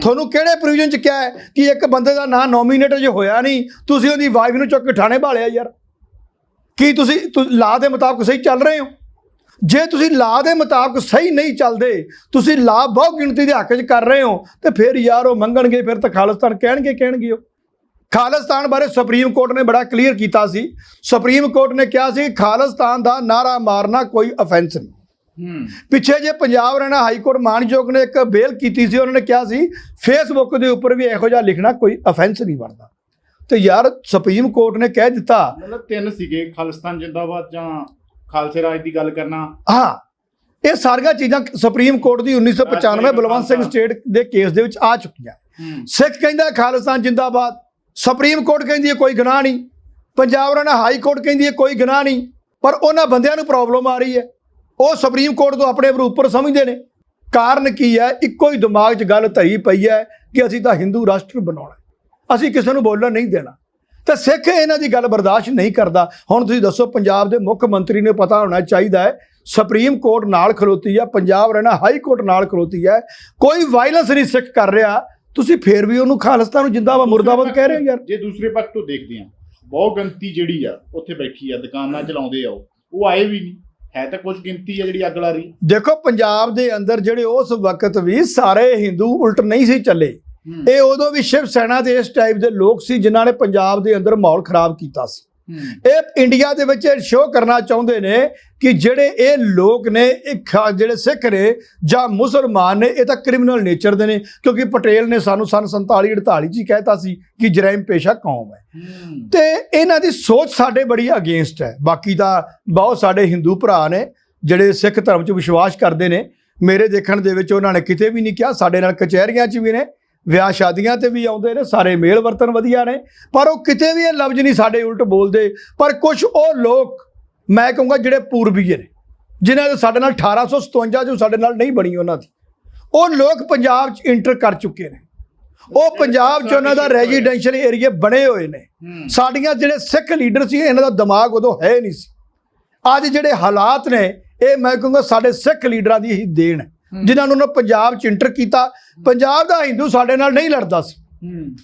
[SPEAKER 1] ਤੁਹਾਨੂੰ ਕਿਹੜੇ ਪ੍ਰੋਵੀਜ਼ਨ ਚ ਕਿਹਾ ਹੈ ਕਿ ਇੱਕ ਬੰਦੇ ਦਾ ਨਾਂ ਨੋਮੀਨੇਟ ਜੇ ਹੋਇਆ ਨਹੀਂ ਤੁਸੀਂ ਉਹਦੀ ਵਾਈਫ ਨੂੰ ਚੁੱਕ ਕੇ ਠਾਣੇ ਭਾਲਿਆ ਯਾਰ। ਕੀ ਤੁਸੀਂ ਲਾ ਦੇ ਮੁਤਾਬਕ ਸਹੀ ਚੱਲ ਰਹੇ ਹੋ? ਜੇ ਤੁਸੀਂ ਲਾ ਦੇ ਮੁਤਾਬਕ ਸਹੀ ਨਹੀਂ ਚੱਲਦੇ ਤੁਸੀਂ ਲਾ ਬਹੁ ਗਿਣਤੀ ਦੇ ਹੱਕ 'ਚ ਕਰ ਰਹੇ ਹੋ ਤੇ ਫਿਰ ਯਾਰ ਉਹ ਮੰਗਣਗੇ ਫਿਰ ਤਾਂ ਖਾਲਿਸਤਾਨ ਕਹਿਣਗੇ ਕਹਿਣਗੇ ਉਹ ਖਾਲਿਸਤਾਨ ਬਾਰੇ ਸੁਪਰੀਮ ਕੋਰਟ ਨੇ ਬੜਾ ਕਲੀਅਰ ਕੀਤਾ ਸੀ। ਸੁਪਰੀਮ ਕੋਰਟ ਨੇ ਕਿਹਾ ਸੀ ਖਾਲਿਸਤਾਨ ਦਾ ਨਾਰਾ ਮਾਰਨਾ ਕੋਈ ਅਫੈਂਸ ਨਹੀਂ। ਪਿੱਛੇ ਜੇ ਪੰਜਾਬ ਰਹਿਣਾ ਹਾਈ ਕੋਰਟ ਮਾਨਯੋਗ ਨੇ ਇੱਕ ਬੇਲ ਕੀਤੀ ਸੀ ਉਹਨਾਂ ਨੇ ਕਿਹਾ ਸੀ ਫੇਸਬੁੱਕ ਦੇ ਉੱਪਰ ਵੀ ਇਹੋ ਜਿਹਾ ਲਿਖਣਾ ਕੋਈ ਅਫੈਂਸ ਨਹੀਂ ਬਣਦਾ। ਤੇ ਯਾਰ ਸੁਪਰੀਮ ਕੋਰਟ ਨੇ ਕਹਿ ਦਿੱਤਾ
[SPEAKER 2] ਮਤਲਬ ਤਿੰਨ ਸੀਗੇ ਖਾਲਿਸਤਾਨ ਜਿੰਦਾਬਾਦ ਜਾਂ ਖਾਲਸੇ ਰਾਜ ਦੀ ਗੱਲ ਕਰਨਾ।
[SPEAKER 1] ਹਾਂ ਇਹ ਸਾਰੀਆਂ ਚੀਜ਼ਾਂ ਸੁਪਰੀਮ ਕੋਰਟ ਦੀ 1995 ਬਲਵੰਤ ਸਿੰਘ ਸਟੇਟ ਦੇ ਕੇਸ ਦੇ ਵਿੱਚ ਆ ਚੁੱਕੀਆਂ। ਸਿੱਖ ਕਹਿੰਦਾ ਖਾਲਿਸਤਾਨ ਜਿੰਦਾਬਾਦ। ਸੁਪਰੀਮ ਕੋਰਟ ਕਹਿੰਦੀ ਹੈ ਕੋਈ ਗੁਨਾਹ ਨਹੀਂ। ਪੰਜਾਬ ਰਹਿਣਾ ਹਾਈ ਕੋਰਟ ਕਹਿੰਦੀ ਹੈ ਕੋਈ ਗੁਨਾਹ ਨਹੀਂ। ਪਰ ਉਹਨਾਂ ਬੰਦਿਆਂ ਨੂੰ ਪ੍ਰੋਬਲਮ ਆ ਰਹੀ ਹੈ। ਉਹ ਸੁਪਰੀਮ ਕੋਰਟ ਤੋਂ ਆਪਣੇ ਆਪ ਉੱਪਰ ਸਮਝਦੇ ਨੇ। ਕਾਰਨ ਕੀ ਹੈ? ਇੱਕੋ ਹੀ ਦਿਮਾਗ 'ਚ ਗੱਲ ਧਰੀ ਪਈ ਹੈ ਕਿ ਅਸੀਂ ਤਾਂ ਹਿੰਦੂ ਰਾਸ਼ਟਰ ਬਣਾਉਣਾ। ਅਸੀਂ ਕਿਸੇ ਨੂੰ ਬੋਲਣ ਨਹੀਂ ਦੇਣਾ। ਤੇ ਸਿੱਖ ਇਹਨਾਂ ਦੀ ਗੱਲ ਬਰਦਾਸ਼ਤ ਨਹੀਂ ਕਰਦਾ। ਹੁਣ ਤੁਸੀਂ ਦੱਸੋ ਪੰਜਾਬ ਦੇ ਮੁੱਖ ਮੰਤਰੀ ਨੂੰ ਪਤਾ ਹੋਣਾ ਚਾਹੀਦਾ ਹੈ ਸੁਪਰੀਮ ਕੋਰਟ ਨਾਲ ਖਲੋਤੀ ਹੈ ਪੰਜਾਬ ਰਹਿਣਾ ਹਾਈ ਕੋਰਟ ਨਾਲ ਖਲੋਤੀ ਹੈ ਕੋਈ ਵਾਇਲੈਂਸ ਨਹੀਂ ਸਿੱਖ ਕਰ ਰਿਹਾ। ਤੁਸੀਂ ਫੇਰ ਵੀ ਉਹਨੂੰ ਖਾਲਿਸਤਾਨ ਨੂੰ ਜਿੰਦਾਬਾਦ ਮੁਰਦਾਬਾਦ ਕਹਿ ਰਹੇ ਹੋ ਯਾਰ?
[SPEAKER 2] ਜੇ ਦੂਸਰੇ ਪੱਖ ਤੋਂ ਦੇਖਦੇ ਆ ਬਹੁਤ ਗਿਣਤੀ ਜਿਹੜੀ ਆ ਉੱਥੇ ਬੈਠੀ ਆ ਦੁਕਾਨਾਂ ਚਲਾਉਂਦੇ ਆ ਉਹ ਆਏ ਵੀ ਨਹੀਂ ਹੈ ਤਾਂ ਕੁਝ ਗਿਣਤੀ ਆ ਜਿਹੜੀ ਅੱਗ ਲਾ ਰਹੀ।
[SPEAKER 1] ਦੇਖੋ ਪੰਜਾਬ ਦੇ ਅੰਦਰ ਜਿਹੜੇ ਉਸ ਵਕਤ ਵੀ ਸਾਰੇ ਹਿੰਦੂ ਉਲਟ ਨਹੀਂ ਸੀ ਚੱਲੇ। ਇਹ ਉਦੋਂ ਵੀ ਸ਼ਿਵ ਸੈਨਾ ਦੇ ਇਸ ਟਾਈਪ ਦੇ ਲੋਕ ਸੀ ਜਿਨ੍ਹਾਂ ਨੇ ਪੰਜਾਬ ਦੇ ਅੰਦਰ ਮਾਹੌਲ ਖਰਾਬ ਕੀਤਾ ਸੀ। ਇਹ ਇੰਡੀਆ ਦੇ ਵਿੱਚ ਸ਼ੋਅ ਕਰਨਾ ਚਾਹੁੰਦੇ ਨੇ ਕਿ ਜਿਹੜੇ ਇਹ ਲੋਕ ਨੇ ਇਹ ਜਿਹੜੇ ਸਿੱਖ ਨੇ ਜਾਂ ਮੁਸਲਮਾਨ ਨੇ ਇਹ ਤਾਂ ਕ੍ਰਿਮੀਨਲ ਨੇਚਰ ਦੇ ਨੇ ਕਿਉਂਕਿ ਪਟੇਲ ਨੇ ਸਾਨੂੰ ਸਨ 47 48 ਚ ਕਹਿਤਾ ਸੀ ਕਿ ਜਰਾਇਮ ਪੇਸ਼ਾ ਕੌਮ ਹੈ।
[SPEAKER 2] ਹੂੰ।
[SPEAKER 1] ਤੇ ਇਹਨਾਂ ਦੀ ਸੋਚ ਸਾਡੇ ਬੜੀ ਅਗੇਂਸਟ ਹੈ। ਬਾਕੀ ਤਾਂ ਬਹੁਤ ਸਾਡੇ ਹਿੰਦੂ ਭਰਾ ਨੇ ਜਿਹੜੇ ਸਿੱਖ ਧਰਮ 'ਚ ਵਿਸ਼ਵਾਸ ਕਰਦੇ ਨੇ। ਮੇਰੇ ਦੇਖਣ ਦੇ ਵਿੱਚ ਉਹਨਾਂ ਨੇ ਕਿਤੇ ਵੀ ਨਹੀਂ ਕਿਹਾ ਸਾਡੇ ਨਾਲ ਕਚਹਿਰੀਆਂ 'ਚ ਵੀ ਨੇ। ਵਿਆਹ ਸ਼ਾਦੀਆਂ ਤੇ ਵੀ ਆਉਂਦੇ ਨੇ ਸਾਰੇ ਮੇਲ ਵਰਤਨ ਵਧੀਆ ਨੇ ਪਰ ਉਹ ਕਿਤੇ ਵੀ ਇਹ ਲਫ਼ਜ਼ ਨਹੀਂ ਸਾਡੇ ਉਲਟ ਬੋਲਦੇ ਪਰ ਕੁਝ ਉਹ ਲੋਕ ਮੈਂ ਕਹੂੰਗਾ ਜਿਹੜੇ ਪੂਰਬੀਏ ਨੇ ਜਿਨ੍ਹਾਂ ਦੇ ਸਾਡੇ ਨਾਲ 1857 ਜੋ ਸਾਡੇ ਨਾਲ ਨਹੀਂ ਬਣੀ ਉਹਨਾਂ ਦੀ ਉਹ ਲੋਕ ਪੰਜਾਬ 'ਚ ਇੰਟਰ ਕਰ ਚੁੱਕੇ ਨੇ ਉਹ ਪੰਜਾਬ 'ਚ ਉਹਨਾਂ ਦਾ ਰੈਜ਼ੀਡੈਂਸ਼ੀਅਲ ਏਰੀਆ ਬਣੇ ਹੋਏ ਨੇ ਸਾਡੀਆਂ ਜਿਹੜੇ ਸਿੱਖ ਲੀਡਰ ਸੀ ਇਹਨਾਂ ਦਾ ਦਿਮਾਗ ਉਦੋਂ ਹੈ ਨਹੀਂ ਸੀ ਅੱਜ ਜਿਹੜੇ ਹਾਲਾਤ ਨੇ ਇਹ ਮੈਂ ਕਹੂੰਗਾ ਸਾਡੇ ਸਿੱਖ ਲੀਡਰਾਂ ਦੀ ਹੀ ਦੇਣ ਹੂੰ। ਜਿਨ੍ਹਾਂ ਨੂੰ ਉਹਨਾਂ ਪੰਜਾਬ ਚ ਇੰਟਰ ਕੀਤਾ ਪੰਜਾਬ ਦਾ ਹਿੰਦੂ ਸਾਡੇ ਨਾਲ ਨਹੀਂ ਲੜਦਾ ਸੀ।